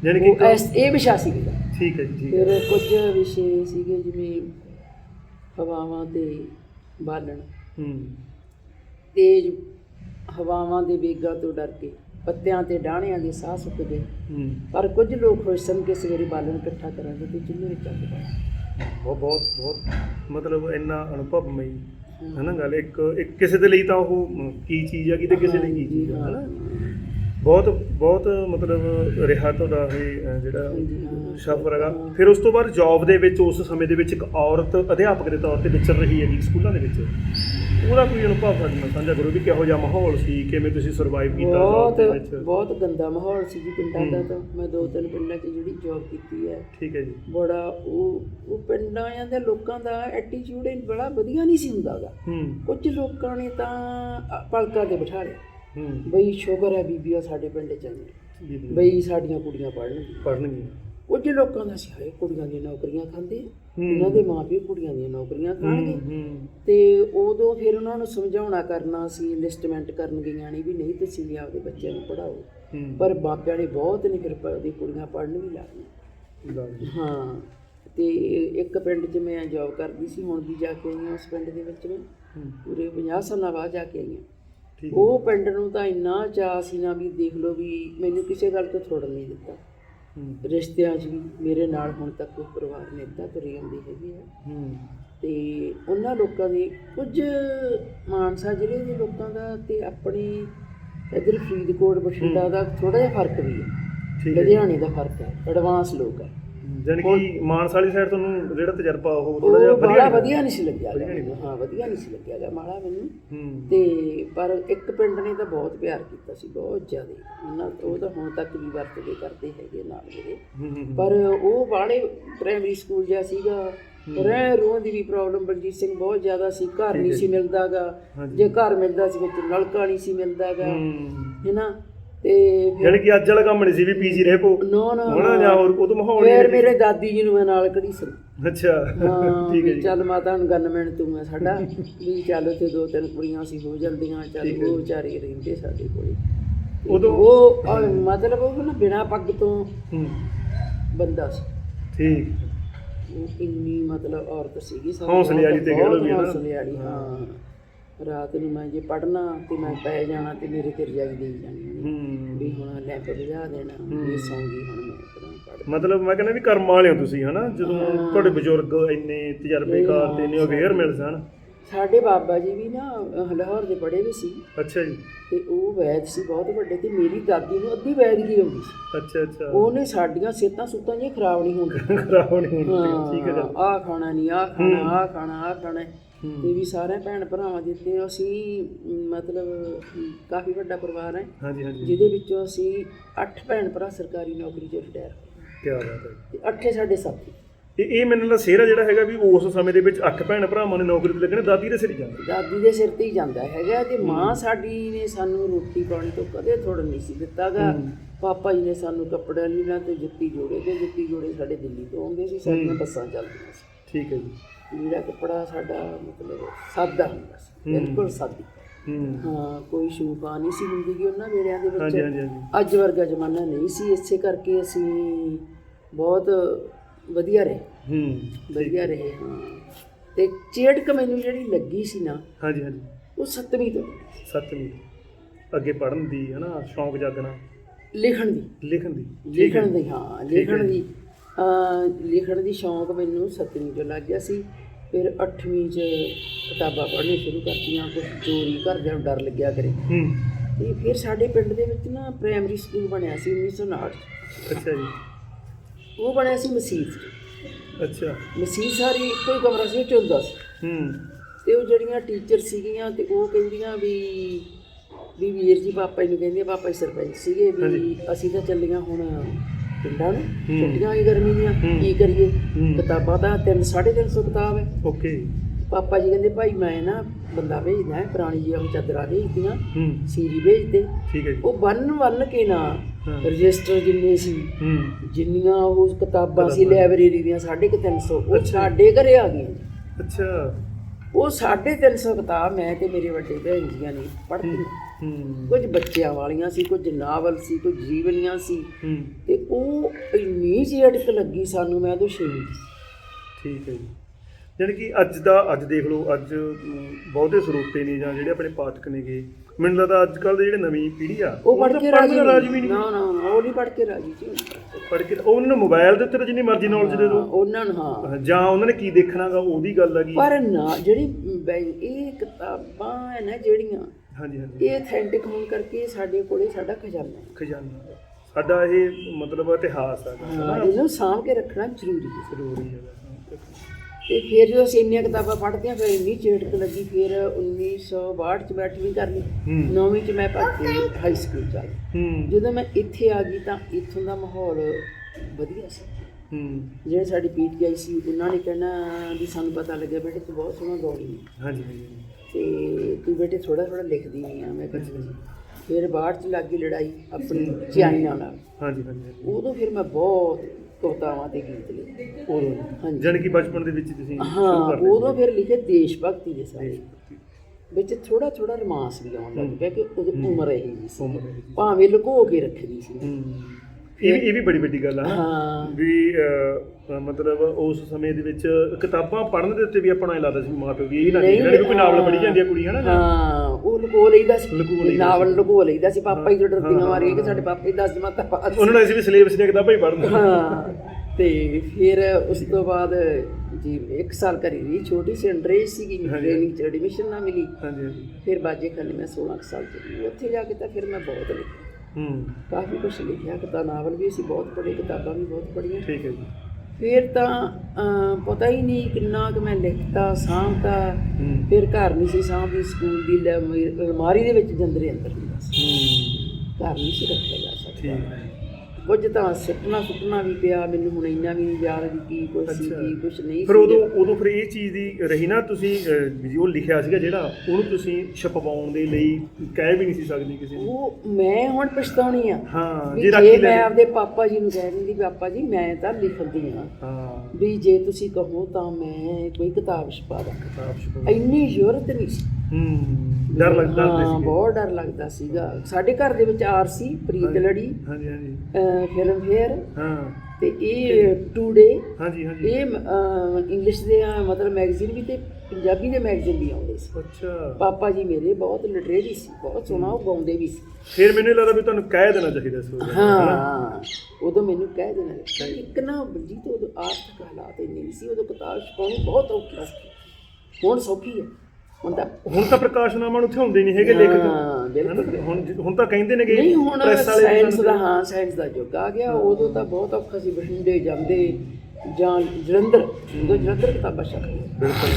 ਯਾਨੀ ਕਿ ਉਹ ਇਸ ਇਹ ਵਿਸ਼ਾ ਸੀ ਠੀਕ ਹੈ ਜੀ ਠੀਕ ਹੈ। ਫਿਰ ਕੁਝ ਵਿਸ਼ੇ ਸੀਗੇ ਜਿਵੇਂ ਹਵਾਵਾਂ ਤੇ ਬਾਲਣ। ਹੂੰ। ਤੇਜ਼ ਹਵਾਵਾਂ ਦੇ ਵੇਗਾਂ ਤੋਂ ਡਰ ਕੇ ਪੱਤਿਆਂ ਤੇ ਡਾਹਣਿਆਂ ਦੇ ਸਾਹ ਸੁੱਕ ਗਏ ਹੂੰ। ਪਰ ਕੁਝ ਲੋਕ ਖੁਸ਼ ਸਨ ਕਿ ਸਵੇਰੇ ਬਾਲਣ ਇਕੱਠਾ ਕਰਾਂਗੇ ਤੇ ਚੁੱਲ੍ਹੇ ਵਿੱਚ ਅੱਗ ਬਾਲਾਂਗੇ ਬਹੁਤ ਬਹੁਤ ਬਹੁਤ ਮਤਲਬ ਇੰਨਾ ਅਨੁਭਵਮਈ ਹੈ ਨਾ ਗੱਲ ਇੱਕ ਇੱਕ ਕਿਸੇ ਦੇ ਲਈ ਤਾਂ ਉਹ ਕੀ ਚੀਜ਼ ਹੈ ਕਿਤੇ ਕਿਸੇ ਲਈ ਕੀ ਚੀਜ਼ ਹੈ ਨਾ ਬਹੁਤ ਬਹੁਤ ਮਤਲਬ ਰਿਹਾ ਤੁਹਾਡਾ ਇਹ ਜਿਹੜਾ। ਸਫ਼ਰ ਹੈਗਾ। ਫਿਰ ਉਸ ਤੋਂ ਬਾਅਦ ਜੌਬ ਦੇ ਵਿੱਚ ਉਸ ਸਮੇਂ ਦੇ ਵਿੱਚ ਇੱਕ ਔਰਤ ਅਧਿਆਪਕ ਦੇ ਤੌਰ ਤੇ ਵਿਚਰ ਰਹੀ ਹੈਗੀ ਸਕੂਲਾਂ ਦੇ ਵਿੱਚ। ਉਹਦਾ ਕੋਈ ਅਨੁਭਵ ਸਾਡੇ ਨਾਲ ਸਾਂਝਾ ਕਰੋ ਵੀ ਕਿਹੋ ਜਿਹਾ ਮਾਹੌਲ ਸੀ ਕਿਵੇਂ ਤੁਸੀਂ ਸਰਵਾਈਵ ਕੀਤਾ ਜੌਬ ਦੇ ਵਿੱਚ? ਬਹੁਤ ਗੰਦਾ ਮਾਹੌਲ ਸੀ ਜੀ ਪਿੰਡਾਂ ਦਾ। ਤਾਂ। ਮੈਂ ਦੋ ਤਿੰਨ ਪਿੰਡਾਂ 'ਚ ਜਿਹੜੀ ਜੌਬ ਕੀਤੀ ਹੈ। ਠੀਕ ਹੈ ਜੀ। ਬੜਾ ਉਹ ਉਹ ਪਿੰਡਾਂ ਦੇ ਲੋਕਾਂ ਦਾ ਐਟੀਟਿਊਡ ਬੜਾ ਵਧੀਆ ਨਹੀਂ ਸੀ ਹੁੰਦਾਗਾ। ਕੁਝ ਲੋਕਾਂ ਨੇ ਤਾਂ ਪਲਕਾਂ ਤੇ ਬਿਠਾ ਲਿਆ। ਬਈ ਸ਼ੁਕਰ ਹੈ ਬੀਬੀਆਂ ਸਾਡੇ ਪਿੰਡ ਚ ਆਈਆਂ। ਜੀ ਬਈ ਸਾਡੀਆਂ ਕੁੜੀਆਂ ਪੜ੍ਹਨਗੀਆਂ। ਪੜ੍ਹਨਗੇ ਕੁਝ ਲੋਕਾਂ ਦਾ ਸੀ ਹਾਏ ਕੁੜੀਆਂ ਦੀਆਂ ਨੌਕਰੀਆਂ ਖਾਂਦੇ। ਇਹਨਾਂ ਦੇ ਮਾਪੇ ਕੁੜੀਆਂ ਦੀਆਂ ਨੌਕਰੀਆਂ ਖਾਣਗੇ। ਤੇ ਉਦੋਂ ਫਿਰ ਉਹਨਾਂ ਨੂੰ ਸਮਝਾਉਣਾ ਕਰਨਾ ਸੀ ਲਿਸਟਮੈਂਟ ਕਰਨ ਗਈਆਂ ਨਹੀਂ ਵੀ ਨਹੀਂ ਤੁਸੀਂ ਵੀ ਆਪਦੇ ਬੱਚਿਆਂ ਨੂੰ ਪੜਾਓ ਪਰ ਮਾਪਿਆਂ ਨੇ ਬਹੁਤ ਨਹੀਂ ਫਿਰ ਉਹਦੀ ਕੁੜੀਆਂ ਪੜ੍ਹਨ ਵੀ ਜੀ। ਹਾਂ ਤੇ ਇੱਕ ਪਿੰਡ 'ਚ ਮੈਂ ਜੌਬ ਕਰਦੀ ਸੀ ਹੁਣ ਵੀ ਜਾ ਕੇ ਆਈ ਹਾਂ ਉਸ ਪਿੰਡ ਦੇ ਵਿੱਚ ਮੈਂ। ਪੂਰੇ 50 ਸਾਲਾਂ ਬਾਅਦ ਜਾ ਕੇ ਆਈ ਹੈ। ਉਹ ਪਿੰਡ ਨੂੰ ਤਾਂ ਇੰਨਾ ਚਾਅ ਸੀ ਨਾ ਵੀ ਦੇਖ ਲਓ ਵੀ ਮੈਨੂੰ ਕਿਸੇ ਗੱਲ ਤੋਂ ਛੋੜਨ ਨਹੀਂ ਦਿੱਤਾ। ਰਿਸ਼ਤਿਆਂ 'ਚ ਵੀ ਮੇਰੇ ਨਾਲ ਹੁਣ ਤੱਕ ਕੋਈ ਪਰਿਵਾਰ ਨੇ ਇੱਦਾਂ ਤੁਰੀ ਆਉਂਦੀ ਹੈਗੀ ਹੈ। ਤੇ ਉਹਨਾਂ ਲੋਕਾਂ ਦੇ ਕੁਝ ਮਾਨਸਾ ਜ਼ਿਲ੍ਹੇ ਦੇ ਲੋਕਾਂ ਦਾ ਤੇ ਆਪਣੀ ਇੱਧਰ ਫਰੀਦਕੋਟ ਬਠਿੰਡਾ ਦਾ ਥੋੜਾ ਜਿਹਾ ਫ਼ਰਕ ਵੀ ਹੈ। ਲੁਧਿਆਣੇ ਦਾ ਫ਼ਰਕ ਹੈ ਐਡਵਾਂਸ ਲੋਕ ਹੈ। ਜਾਣੀ ਕਿ ਮਾਨਸ ਵਾਲੀ ਸਾਈਡ ਤੁਹਾਨੂੰ ਜਿਹੜਾ ਤਜਰਬਾ ਉਹ ਥੋੜਾ ਜਿਹਾ ਵਧੀਆ ਵਧੀਆ ਨਹੀਂ ਸੀ ਲੱਗਿਆ। ਹਾਂ ਵਧੀਆ ਨਹੀਂ ਸੀ ਲੱਗਿਆ ਗਾ ਮਾੜਾ ਮੈਨੂੰ। ਤੇ ਪਰ ਇੱਕ ਪਿੰਡ ਨੇ ਤਾਂ ਬਹੁਤ ਪਿਆਰ ਕੀਤਾ ਸੀ ਬਹੁਤ ਜ਼ਿਆਦਾ। ਉਹਨਾਂ ਉਹ ਤਾਂ ਹੁਣ ਤੱਕ ਵੀ ਵਰਤਦੇ ਕਰਦੇ ਹੈਗੇ ਨਾਲ ਮੇਰੇ। ਪਰ ਉਹ ਬਾਣੇ ਪ੍ਰਾਇਮਰੀ ਸਕੂਲ ਜਿਹਾ ਸੀਗਾ। ਰਹਿ ਰੋਣ ਦੀ ਵੀ ਪ੍ਰੋਬਲਮ ਬਲਜੀਤ ਸਿੰਘ ਬਹੁਤ ਜ਼ਿਆਦਾ ਸੀ। ਘਰ ਨਹੀਂ ਸੀ ਮਿਲਦਾਗਾ। ਜੇ ਘਰ ਮਿਲਦਾ ਸੀ ਵਿੱਚ ਨਲਕਾ ਨਹੀਂ ਸੀ ਮਿਲਦਾਗਾ ਹੈਨਾ? ਤੇ ਜਾਣੀ ਕਿ ਅੱਜ ਵਾਲਾ ਕੰਮ ਨਹੀਂ ਸੀ ਵੀ ਪੀਜੀ ਰਹਿ ਪੋ ਨੋ ਨੋ ਹੋਣਾ ਜਾਂ ਹੋਰ ਉਹ ਤਾਂ ਮਾਹੌਲ ਹੀ ਫਿਰ ਨਹੀਂ ਮੇਰੇ ਦਾਦੀ ਜੀ ਨੂੰ ਮੈਂ ਨਾਲ ਕੜੀ ਸੀ। ਅੱਛਾ ਹਾਂ ਠੀਕ ਹੈ ਵੀ ਜੀ। ਚੱਲ ਮਾਤਾ ਨੂੰ ਗਨਮੈਨ ਤੂੰ ਆ ਸਾਡਾ। ਵੀ ਚੱਲ ਉੱਥੇ ਦੋ ਤਿੰਨ ਕੁੜੀਆਂ ਸੀ ਹੋ ਜਾਂਦੀਆਂ। ਚੱਲ ਠੀਕ ਹੈ ਉਹ ਵਿਚਾਰੇ ਰਹਿੰਦੇ ਸਾਡੇ ਕੋਲੇ। ਉਦੋਂ ਉਹ ਅਹ, ਮਤਲਬ ਉਹ ਨਾ ਬਿਨਾ ਪੱਗ ਤੋਂ ਹੂੰ। ਬੰਦਾ ਸੀ। ਠੀਕ। ਉਹ ਇੰਨੀ ਮਤਲਬ ਔਰਤ ਸੀਗੀ ਸਾਨੂੰ ਹੌਸਲੇ ਵਾਲੀ ਤੇ ਕਹਿ ਲਓ ਵੀ ਹੈ ਨਾ। ਹੌਸਲੇ ਵਾਲੀ ਹਾਂ। ਰਾਤ ਨੂੰ ਮੈਂ ਜੇ ਪੜਨਾ ਤੇ ਮੈਂ ਪੈ ਜਾਣਾ ਤੇ ਮੇਰੇ ਤੇ ਰਜਾਈ ਦੇ ਜਾਣੀ। ਹੂੰ। ਵੀ ਹੁਣ ਲੈਂਪ ਬੁਝਾ ਦੇਣਾ ਇਹ ਸੌਂਗੀ ਹੁਣ ਮੈਂ ਪੜਾਂ ਪੜ ਮਤਲਬ ਮੈਂ ਕਹਿੰਦਾ ਵੀ ਕਰਮ ਵਾਲੇ ਹੋ ਤੁਸੀਂ ਹਨਾ ਜਦੋਂ ਤੁਹਾਡੇ ਬਜ਼ੁਰਗ ਇੰਨੇ ਤਜਰਬੇਕਾਰ ਤੇ ਇੰਨੇ ਅਵੇਅਰ ਮਿਲ ਸਨ ਸਾਡੇ ਬਾਬਾ ਜੀ ਵੀ ਨਾ ਲਾਹੌਰ ਦੇ ਪੜ੍ਹੇ ਵੀ ਸੀ। ਅੱਛਾ ਜੀ। ਤੇ ਉਹ ਵੈਦ ਸੀ ਬਹੁਤ ਵੱਡੇ ਤੇ ਮੇਰੀ ਦਾਦੀ ਨੂੰ ਅੱਧੀ ਵੈਦਗੀ ਆਉਂਦੀ ਸੀ। ਅੱਛਾ ਅੱਛਾ। ਉਹਨੇ ਸਾਡੀਆਂ ਸਿਹਤਾਂ ਸੁੱਤਾਂ ਜਿਹੀਆਂ ਖਰਾਬ ਨਹੀਂ ਹੁੰਦੀਆਂ। ਖਰਾਬ ਨਹੀਂ ਹੁੰਦੀ ਠੀਕ ਹੈ ਆਹ ਖਾਣਾ ਨਹੀਂ ਆਹ ਖਾਣਾ ਆਹ ਖਾਣਾ ਆਹ ਖਾਣਾ। ਤੇ ਵੀ ਸਾਰੇ ਭੈਣ ਭਰਾਵਾਂ ਦੇ ਤੇ ਅਸੀਂ ਮਤਲਬ ਕਾਫੀ ਵੱਡਾ ਪਰਿਵਾਰ ਹੈ ਹਾਂਜੀ ਹਾਂਜੀ। ਜਿਹਦੇ ਵਿੱਚੋਂ ਅਸੀਂ 8 ਭੈਣ ਭਰਾ ਸਰਕਾਰੀ ਨੌਕਰੀ 'ਚ ਰਿਟਾਇਰ ਕੀ ਬਾਤ ਹੈ ਤੇ ਸਾਡੇ ਸਾਥੀ ਇਹ ਇਹ ਮੈਨੂੰ ਲੱਗਦਾ ਸਿਹਰਾ ਜਿਹੜਾ ਹੈਗਾ ਵੀ ਉਸ ਸਮੇਂ ਦੇ ਵਿੱਚ ਅੱਠ ਭੈਣ ਭਰਾਵਾਂ ਨੇ ਨੌਕਰੀ ਤੇ ਲੱਗਣੇ ਦਾਦੀ ਦੇ ਸਿਰ ਹੀ ਜਾਂਦੇ। ਦਾਦੀ ਦੇ ਸਿਰ ਤੇ ਹੀ ਜਾਂਦਾ ਹੈਗਾ ਤੇ ਮਾਂ ਸਾਡੀ ਨੇ ਸਾਨੂੰ ਰੋਟੀ ਪਾਣੀ ਤੋਂ ਕਦੇ ਥੋੜਾ ਨਹੀਂ ਸੀ ਦਿੱਤਾਗਾ ਪਾਪਾ ਜੀ ਨੇ ਸਾਨੂੰ ਕੱਪੜਿਆਂ ਲੀਣਾ ਤੇ ਜੁੱਤੀ ਜੋੜੇ ਤੇ ਜੁੱਤੀ ਜੋੜੇ ਸਾਡੇ ਦਿੱਲੀ ਤੋਂ ਆਉਂਦੇ ਸੀ ਸਾਡੀਆਂ ਬੱਸਾਂ ਚੱਲਦੀਆਂ ਸੀ। ਠੀਕ ਹੈ ਜੀ। ਜਿਹੜਾ ਕੱਪੜਾ ਸਾਡਾ ਮਤਲਬ ਸਾਦਾ ਹੁੰਦਾ ਸੀ ਬਿਲਕੁਲ ਸਾਦੀ। ਹੂੰ। ਕੋਈ ਸ਼ੂਪਾ ਨਹੀਂ ਸੀ ਹੁੰਦੀ ਗੀ ਉਹਨਾਂ ਵੇੜਿਆਂ ਦੇ ਵਿੱਚ ਹਾਂਜੀ ਹਾਂਜੀ। ਅੱਜ ਵਰਗਾ ਜ਼ਮਾਨਾ ਨਹੀਂ ਸੀ ਇਸੇ ਕਰਕੇ ਅਸੀਂ ਬਹੁਤ ਵਧੀਆ ਰਹੇ। ਹੂੰ ਵਧੀਆ ਰਹੇ ਹਾਂ। ਤੇ ਚੇੜਕ ਮੈਨੂੰ ਜਿਹੜੀ ਲੱਗੀ ਸੀ ਨਾ ਹਾਂਜੀ ਹਾਂਜੀ। ਉਹ ਸੱਤਵੀਂ ਤੋਂ। ਸੱਤਵੀਂ ਅੱਗੇ ਪੜਨ ਦੀ ਹਨਾ ਸ਼ੌਂਕ ਜਾਗਣਾ। ਲਿਖਣ ਦੀ। ਲਿਖਣ ਦੀ ਲਿਖਣ ਦੀ ਹਾਂ ਲਿਖਣ ਦੀ। ਲਿਖਣ ਦੀ ਸ਼ੌਂਕ ਮੈਨੂੰ ਸੱਤਵੀਂ ਤੋਂ ਲੱਗ ਗਿਆ ਸੀ। ਫਿਰ 8ਵੀਂ 'ਚ ਕਿਤਾਬਾਂ ਪੜ੍ਹਨੀਆਂ ਸ਼ੁਰੂ ਕਰਤੀਆਂ ਕੁਝ ਚੋਰੀ ਘਰਦਿਆਂ ਨੂੰ ਡਰ ਲੱਗਿਆ ਕਰੇ। ਹੂੰ। ਤੇ ਫਿਰ ਸਾਡੇ ਪਿੰਡ ਦੇ ਵਿੱਚ ਨਾ ਪ੍ਰਾਇਮਰੀ ਸਕੂਲ ਬਣਿਆ ਸੀ 1959 'ਚ। ਅੱਛਾ ਜੀ। ਉਹ ਬਣਿਆ ਸੀ ਮਸੀਤ ਅੱਛਾ। ਮਸੀਤ ਸਾਰੀ ਇੱਕੋ ਹੀ ਕਮਰਾ ਸੀ ਉਹ 'ਚ ਹੁੰਦਾ ਸੀ। ਹੂੰ। ਤੇ ਉਹ ਜਿਹੜੀਆਂ ਟੀਚਰ ਸੀਗੀਆਂ ਤੇ ਉਹ ਕਹਿੰਦੀਆਂ ਵੀ ਵੀ ਵੀਰ ਜੀ ਪਾਪਾ ਨੂੰ ਕਹਿੰਦੇ ਪਾਪਾ ਜੀ ਸਰਪੰਚ ਸੀਗੇ ਵੀ ਅਸੀਂ ਤਾਂ ਚੱਲੀਆਂ ਹੁਣ ਪਿੰਡਾਂ ਨੂੰ ਛੁੱਟੀਆਂ ਹੀ ਗਰਮੀ ਦੀਆਂ ਕੀ ਕਰੀਏ? ਕਿਤਾਬਾਂ ਤਾਂ 3 350 ਕਿਤਾਬ ਹੈ। ਓਕੇ। ਪਾਪਾ ਜੀ ਕਹਿੰਦੇ ਭਾਈ ਮੈਂ ਨਾ ਬੰਦਾ ਭੇਜਦਾ ਹੈ ਪੁਰਾਣੀ ਜਿਹੀਆਂ ਉਹ ਚਾਦਰਾਂ ਭੇਜਦੀਆਂ ਸੀਰੀ ਭੇਜਦੇ ਠੀਕ ਹੈ ਜੀ। ਉਹ ਬੰਨ ਬੰਨ ਕੇ ਨਾ। ਰਜਿਸਟਰ ਜਿੰਨੇ ਸੀ ਜਿੰਨੀਆਂ ਉਹ ਕਿਤਾਬਾਂ ਸੀ ਲਾਇਬ੍ਰੇਰੀ ਦੀਆਂ 350 ਉਹ ਸਾਡੇ ਘਰੇ ਆ ਗਈਆਂ। ਅੱਛਾ। ਉਹ 350 ਕਿਤਾਬ ਮੈਂ ਤੇ ਮੇਰੇ ਵੱਡੇ ਭੈਣ ਜੀਆਂ ਨੇ ਪੜ੍ਹਤੀਆਂ। ਹੂੰ। ਕੁਝ ਬੱਚਿਆਂ ਵਾਲੀਆਂ ਸੀ ਕੁਝ ਨਾਵਲ ਸੀ ਕੁਝ ਜੀਵਨੀਆਂ ਸੀ। ਹੂੰ। ਤੇ ਉਹ ਇੰਨੀ ਚੇੜਕ ਲੱਗੀ ਸਾਨੂੰ ਮੈਂ ਤਾਂ ਛੇਵੀਂ ਚ ਸੀ। ਠੀਕ ਹੈ ਜੀ। ਜਾਣੀ ਕਿ ਅੱਜ ਦਾ ਅੱਜ ਦੇਖ ਲਓ ਅੱਜ ਅਮ, ਬਹੁਤੇ ਸਰੋਤੇ ਨੇ ਜਾਂ ਜਿਹੜੇ ਆਪਣੇ ਪਾਠਕ ਨੇਗੇ ਮੈਨੂੰ ਲੱਗਦਾ ਅੱਜ ਕੱਲ ਦੇ ਜਿਹੜੇ ਨਵੀਂ ਪੀੜ੍ਹੀ ਆ ਉਹ ਪੜ੍ਹ ਕੇ ਪੜ੍ਹਨ ਰਾਜੀ ਵੀ ਨਹੀਂ। ਨਾ ਨਾ ਨਾ, ਉਹ ਨਹੀਂ ਪੜ੍ਹ ਕੇ ਰਾਜੀ ਸੀ ਪੜ੍ਹ ਕੇ ਉਹ ਉਹਨਾਂ ਨੂੰ ਮੋਬਾਈਲ ਦੇ ਉੱਤੇ ਤਾਂ ਜਿੰਨੀ ਮਰਜ਼ੀ ਨੌਲੇਜ ਦੇ ਦਿਓ। ਉਹਨਾਂ ਨੂੰ ਹਾਂ। ਜਾਂ ਉਹਨਾਂ ਨੇ ਕੀ ਦੇਖਣਾਗਾ ਉਹਦੀ ਗੱਲ ਹੈਗੀ ਪਰ ਨਾ ਜਿਹੜੀ ਬੈ- ਇਹ ਕਿਤਾਬਾਂ ਹੈ ਨਾ ਜਿਹੜੀਆਂ ਹਾਂਜੀ ਹਾਂਜੀ। ਇਹ ਅਥੈਂਟਿਕ ਹੋਣ ਕਰਕੇ ਸਾਡੇ ਕੋਲੇ ਸਾਡਾ ਖਜ਼ਾਨਾ ਹੈ। ਖਜ਼ਾਨਾ। ਸਾਡਾ ਇਹ ਮਤਲਬ ਇਤਿਹਾਸ ਹੈਗਾ ਹਾਂ ਇਹਨੂੰ ਸਾਂਭ ਕੇ ਰੱਖਣਾ ਜ਼ਰੂਰੀ ਹੈ। ਜ਼ਰੂਰੀ ਹੈਗਾ ਤੇ ਫਿਰ ਜਦੋਂ ਅਸੀਂ ਇੰਨੀਆਂ ਕਿਤਾਬਾਂ ਪੜ੍ਹਦੀਆਂ ਫਿਰ ਇੰਨੀ ਚੇੜਕ ਲੱਗੀ ਫਿਰ 1962 ਚ ਮੈਂ ਕਰ ਲਈ ਹੂੰ। ਨੌਵੀਂ ਚ ਮੈਂ ਭਰਤੀ ਹਾਈ ਸਕੂਲ ਚ ਆ ਗਈ। ਹੂੰ। ਜਦੋਂ ਮੈਂ ਇੱਥੇ ਆ ਗਈ ਤਾਂ ਇੱਥੋਂ ਦਾ ਮਾਹੌਲ ਵਧੀਆ ਸੀ। ਹੂੰ। ਜਿਹੜੇ ਸਾਡੀ ਪੀਟੀਆਈ ਸੀ ਉਹਨਾਂ ਨੇ ਕਹਿਣਾ ਵੀ ਸਾਨੂੰ ਪਤਾ ਲੱਗਿਆ ਬੇਟੇ ਤੂੰ ਬਹੁਤ ਸੋਹਣਾ ਗਾਉਂਦੀ ਹੈ। ਹਾਂਜੀ ਹਾਂਜੀ। ਤੇ ਤੂੰ ਬੇਟੇ ਥੋੜਾ ਥੋੜਾ ਲਿਖਦੀ ਨਹੀਂ ਆ ਮੈਂ ਕਿਹਾ ਫਿਰ ਬਾਅਦ ਚ ਲੱਗ ਗਈ ਲੜਾਈ ਆਪਣੀ ਚਾਈਨਾ ਨਾਲ। ਹਾਂਜੀ ਹਾਂਜੀ। ਉਦੋਂ ਫਿਰ ਮੈਂ ਬਹੁਤ ਕਵਿਤਾਵਾਂ ਤੇ ਗੀਤ ਲਿਖੇ। ਉਦੋਂ? ਹਾਂਜੀ। ਜਾਣੀ ਕਿ ਬਚਪਨ ਦੇ ਵਿੱਚ ਤੁਸੀਂ ਸ਼ੁਰੂ ਹਾਂ ਉਦੋਂ ਫਿਰ ਲਿਖੇ ਦੇਸ਼ ਭਗਤੀ ਦੇ ਸਾਰੇ। ਵਿੱਚ ਥੋੜਾ ਥੋੜਾ ਰੋਮਾਂਸ ਵੀ ਆਉਣ ਲੱਗ ਪਿਆ ਕਿ ਉਦੋਂ ਉਮਰ ਇਹੀ ਜੀ ਸੀ। ਉਮਰ। ਭਾਵੇਂ ਲੁਕੋ ਕੇ ਰੱਖਦੀ ਸੀ। ਹੂੰ। ਇਹ ਵੀ ਇਹ ਵੀ ਬੜੀ ਵੱਡੀ ਗੱਲ ਆ ਹਾਂ। ਵੀ ਮਤਲਬ ਉਸ ਸਮੇਂ ਦੇ ਵਿੱਚ ਕਿਤਾਬਾਂ ਪੜ੍ਹਨ ਦੇ ਉੱਤੇ ਵੀ ਆਪਣਾ ਇਹ ਲੱਗਦਾ ਸੀ ਮਾਂ ਪਿਓ ਵੀ ਇਹ ਨਾ ਵੀ ਕੋਈ ਨਾਵਲ। ਪੜ੍ਹੀ ਜਾਂਦੀ ਆ ਕੁੜੀ ਹਨਾ ਹਾਂ ਉਹ ਲੁਕੋ ਲਈਦਾ ਸੀ। ਨਾਵਲ ਲੁਕੋ ਲਈਦਾ ਸੀ। ਪਾਪਾ ਹੀ ਜੋ ਡਰਦੀਆਂ ਮਾਰੀਆਂ ਕਿ ਸਾਡੇ ਪਾਪਾ ਹੀ 10 ਜਮਾਤਾਂ ਪਾਸ ਉਹਨਾਂ ਨੇ ਅਸੀਂ ਵੀ ਸਿਲੇਬਸ ਦੀਆਂ ਕਿਤਾਬਾਂ ਹੀ ਪੜ੍ਹਨਾ ਹਾਂ ਤੇ ਫਿਰ ਉਸ ਤੋਂ ਬਾਅਦ ਜੀ ਇੱਕ ਸਾਲ ਕਰੀ ਰਹੀ ਛੋਟੀ ਸੀ ਅੰਡਰੇਜ ਸੀਗੀ। ਟ੍ਰੇਨਿੰਗ ਚ ਐਡਮਿਸ਼ਨ ਨਾ ਮਿਲੀ। ਹਾਂਜੀ ਫਿਰ ਬਾਜੇ ਖਾਨੇ ਮੈਂ 16 ਕੁ ਸਾਲ ਚਲੀ ਉੱਥੇ ਜਾ ਕੇ ਤਾਂ ਫਿਰ ਮੈਂ ਬਹੁਤ ਲਿਖਿਆ ਹੂੰ। ਕਾਫੀ ਕੁਝ ਲਿਖਿਆ ਕਿਤਾਬ ਨਾਵਲ ਵੀ ਅਸੀਂ ਬਹੁਤ ਪੜ੍ਹੇ ਕਿਤਾਬਾਂ ਵੀ ਬਹੁਤ ਪੜ੍ਹੀਆਂ। ਠੀਕ ਹੈ ਜੀ। ਫਿਰ ਤਾਂ ਪਤਾ ਹੀ ਨਹੀਂ ਕਿੰਨਾ ਕਿ ਮੈਂ ਲਿਖਤਾ ਸਾਂਭਤਾ। ਫਿਰ ਘਰ ਨਹੀਂ ਸੀ ਸਾਂਭਦੀ ਸਕੂਲ ਦੀ ਅਲਮਾਰੀ ਦੇ ਵਿੱਚ ਜੰਦਰੇ ਅੰਦਰ ਹੁੰਦਾ ਸੀ ਹੂੰ। ਘਰ ਨਹੀਂ ਸੀ ਰੱਖਿਆ ਜਾ ਸਕਦਾ। ਠੀਕ ਹੈ। ਕੁਝ ਤਾਂ ਸੁੱਟਣਾ ਸੁੱਟਣਾ ਵੀ ਪਿਆ ਮੈਨੂੰ ਹੁਣ ਇੰਨਾ ਵੀ ਨਹੀਂ ਯਾਦ ਵੀ ਕੀ ਕੁਛ ਸੀ। ਕੀ ਕੁਛ ਨਹੀਂ ਫਿਰ। ਉਦੋਂ ਉਦੋਂ ਫਿਰ ਇਹ ਚੀਜ਼ ਦੀ ਰਹੀ ਨਾ ਤੁਸੀਂ ਵੀ ਜੋ ਲਿਖਿਆ ਸੀਗਾ ਜਿਹੜਾ ਉਹਨੂੰ ਤੁਸੀਂ ਛਪਵਾਉਣ ਦੇ ਲਈ ਕਹਿ ਵੀ ਨਹੀਂ ਸੀ ਸਕਦੀ ਕਿਸੇ ਨੂੰ। ਉਹ ਮੈਂ ਹੁਣ ਪਛਤਾਉਣੀ ਆ ਹਾਂ ਜੇ ਰੱਖ ਮੈਂ ਆਪਦੇ ਪਾਪਾ ਜੀ ਨੂੰ ਕਹਿ ਦਿੰਦੀ ਪਾਪਾ ਜੀ ਮੈਂ ਤਾਂ ਲਿਖਦੀ ਆ। ਹਾਂ। ਵੀ ਜੇ ਤੁਸੀਂ ਕਹੋ ਤਾਂ ਮੈਂ ਕੋਈ ਕਿਤਾਬ ਛਪਾ ਦਾਂ ਕਿਤਾਬ ਛਪਾਉਣ। ਇੰਨੀ ਜ਼ਰੂਰਤ ਨਹੀਂ ਸੀ। ਹੂੰ। ਡਰ ਲੱਗਦਾ ਹਾਂ, ਸੀ ਬਹੁਤ ਡਰ ਲੱਗਦਾ ਸੀਗਾ। ਸਾਡੇ ਘਰ ਦੇ ਵਿੱਚ ਆਰ ਸੀ ਪ੍ਰੀਤ ਲੜੀ। ਹਾਂਜੀ ਹਾਂਜੀ। ਫਿਲਮ ਫੇਅਰ ਹਾਂ। ਤੇ ਇਹ ਟੂਡੇ ਹਾਂਜੀ ਹਾਂਜੀ। ਇਹ ਇੰਗਲਿਸ਼ ਦੇ ਅਹ, ਮਤਲਬ ਮੈਗਜ਼ੀਨ ਵੀ ਤੇ ਪੰਜਾਬੀ ਦੇ ਮੈਗਜ਼ੀਨ ਵੀ ਆਉਂਦੇ ਸੀ। ਅੱਛਾ। ਪਾਪਾ ਜੀ ਮੇਰੇ ਬਹੁਤ ਲਿਟਰੇਰੀ ਸੀ ਬਹੁਤ ਸੋਹਣਾ ਉਹ ਗਾਉਂਦੇ ਵੀ ਸੀ। ਫਿਰ ਮੈਨੂੰ ਲੱਗਦਾ ਵੀ ਤੁਹਾਨੂੰ ਕਹਿ ਦੇਣਾ ਚਾਹੀਦਾ ਸੀ। ਹਾਂ। ਉਦੋਂ ਮੈਨੂੰ ਕਹਿ ਦੇਣਾ ਪਰ ਇੱਕ ਨਾ ਬਲਜੀਤ ਤੋਂ ਉਦੋਂ ਆਰਥਿਕ ਹਾਲਾਤ ਇੰਨੇ ਸੀ ਉਦੋਂ ਕਿਤਾਬ ਛਪਾਉਣੀ ਬਹੁਤ ਔਖੀ ਸੀ। ਹੁਣ ਸੌਖੀ ਹੈ। ਹੁਣ ਤਾਂ ਹੁਣ ਤਾਂ ਪ੍ਰਕਾਸ਼ਨਾਮਾ ਨੂੰ ਉੱਥੇ ਹੁੰਦੇ ਨਹੀਂ ਹੈਗੇ ਲੇਖਕ। ਹਾਂ ਬਿਲਕੁਲ। ਹਨਾ? ਹੁਣ ਹੁਣ ਤਾਂ ਕਹਿੰਦੇ ਨੇਗੇ ਨਹੀਂ ਹੁਣ press ਵਾਲੇ ਵੀ ਸਾਇੰਸ ਦਾ ਹਾਂ ਸਾਇੰਸ ਦਾ ਯੁੱਗ ਆ ਗਿਆ। ਉਦੋਂ ਤਾਂ ਬਹੁਤ ਔਖਾ ਸੀ ਬਠਿੰਡੇ ਜਾਂਦੇ ਜਾਂ ਜਲੰਧਰ। ਉਦੋਂ ਜਲੰਧਰ ਕਿਤਾਬਾਂ ਛਪਦੀਆਂ। ਬਿਲਕੁਲ।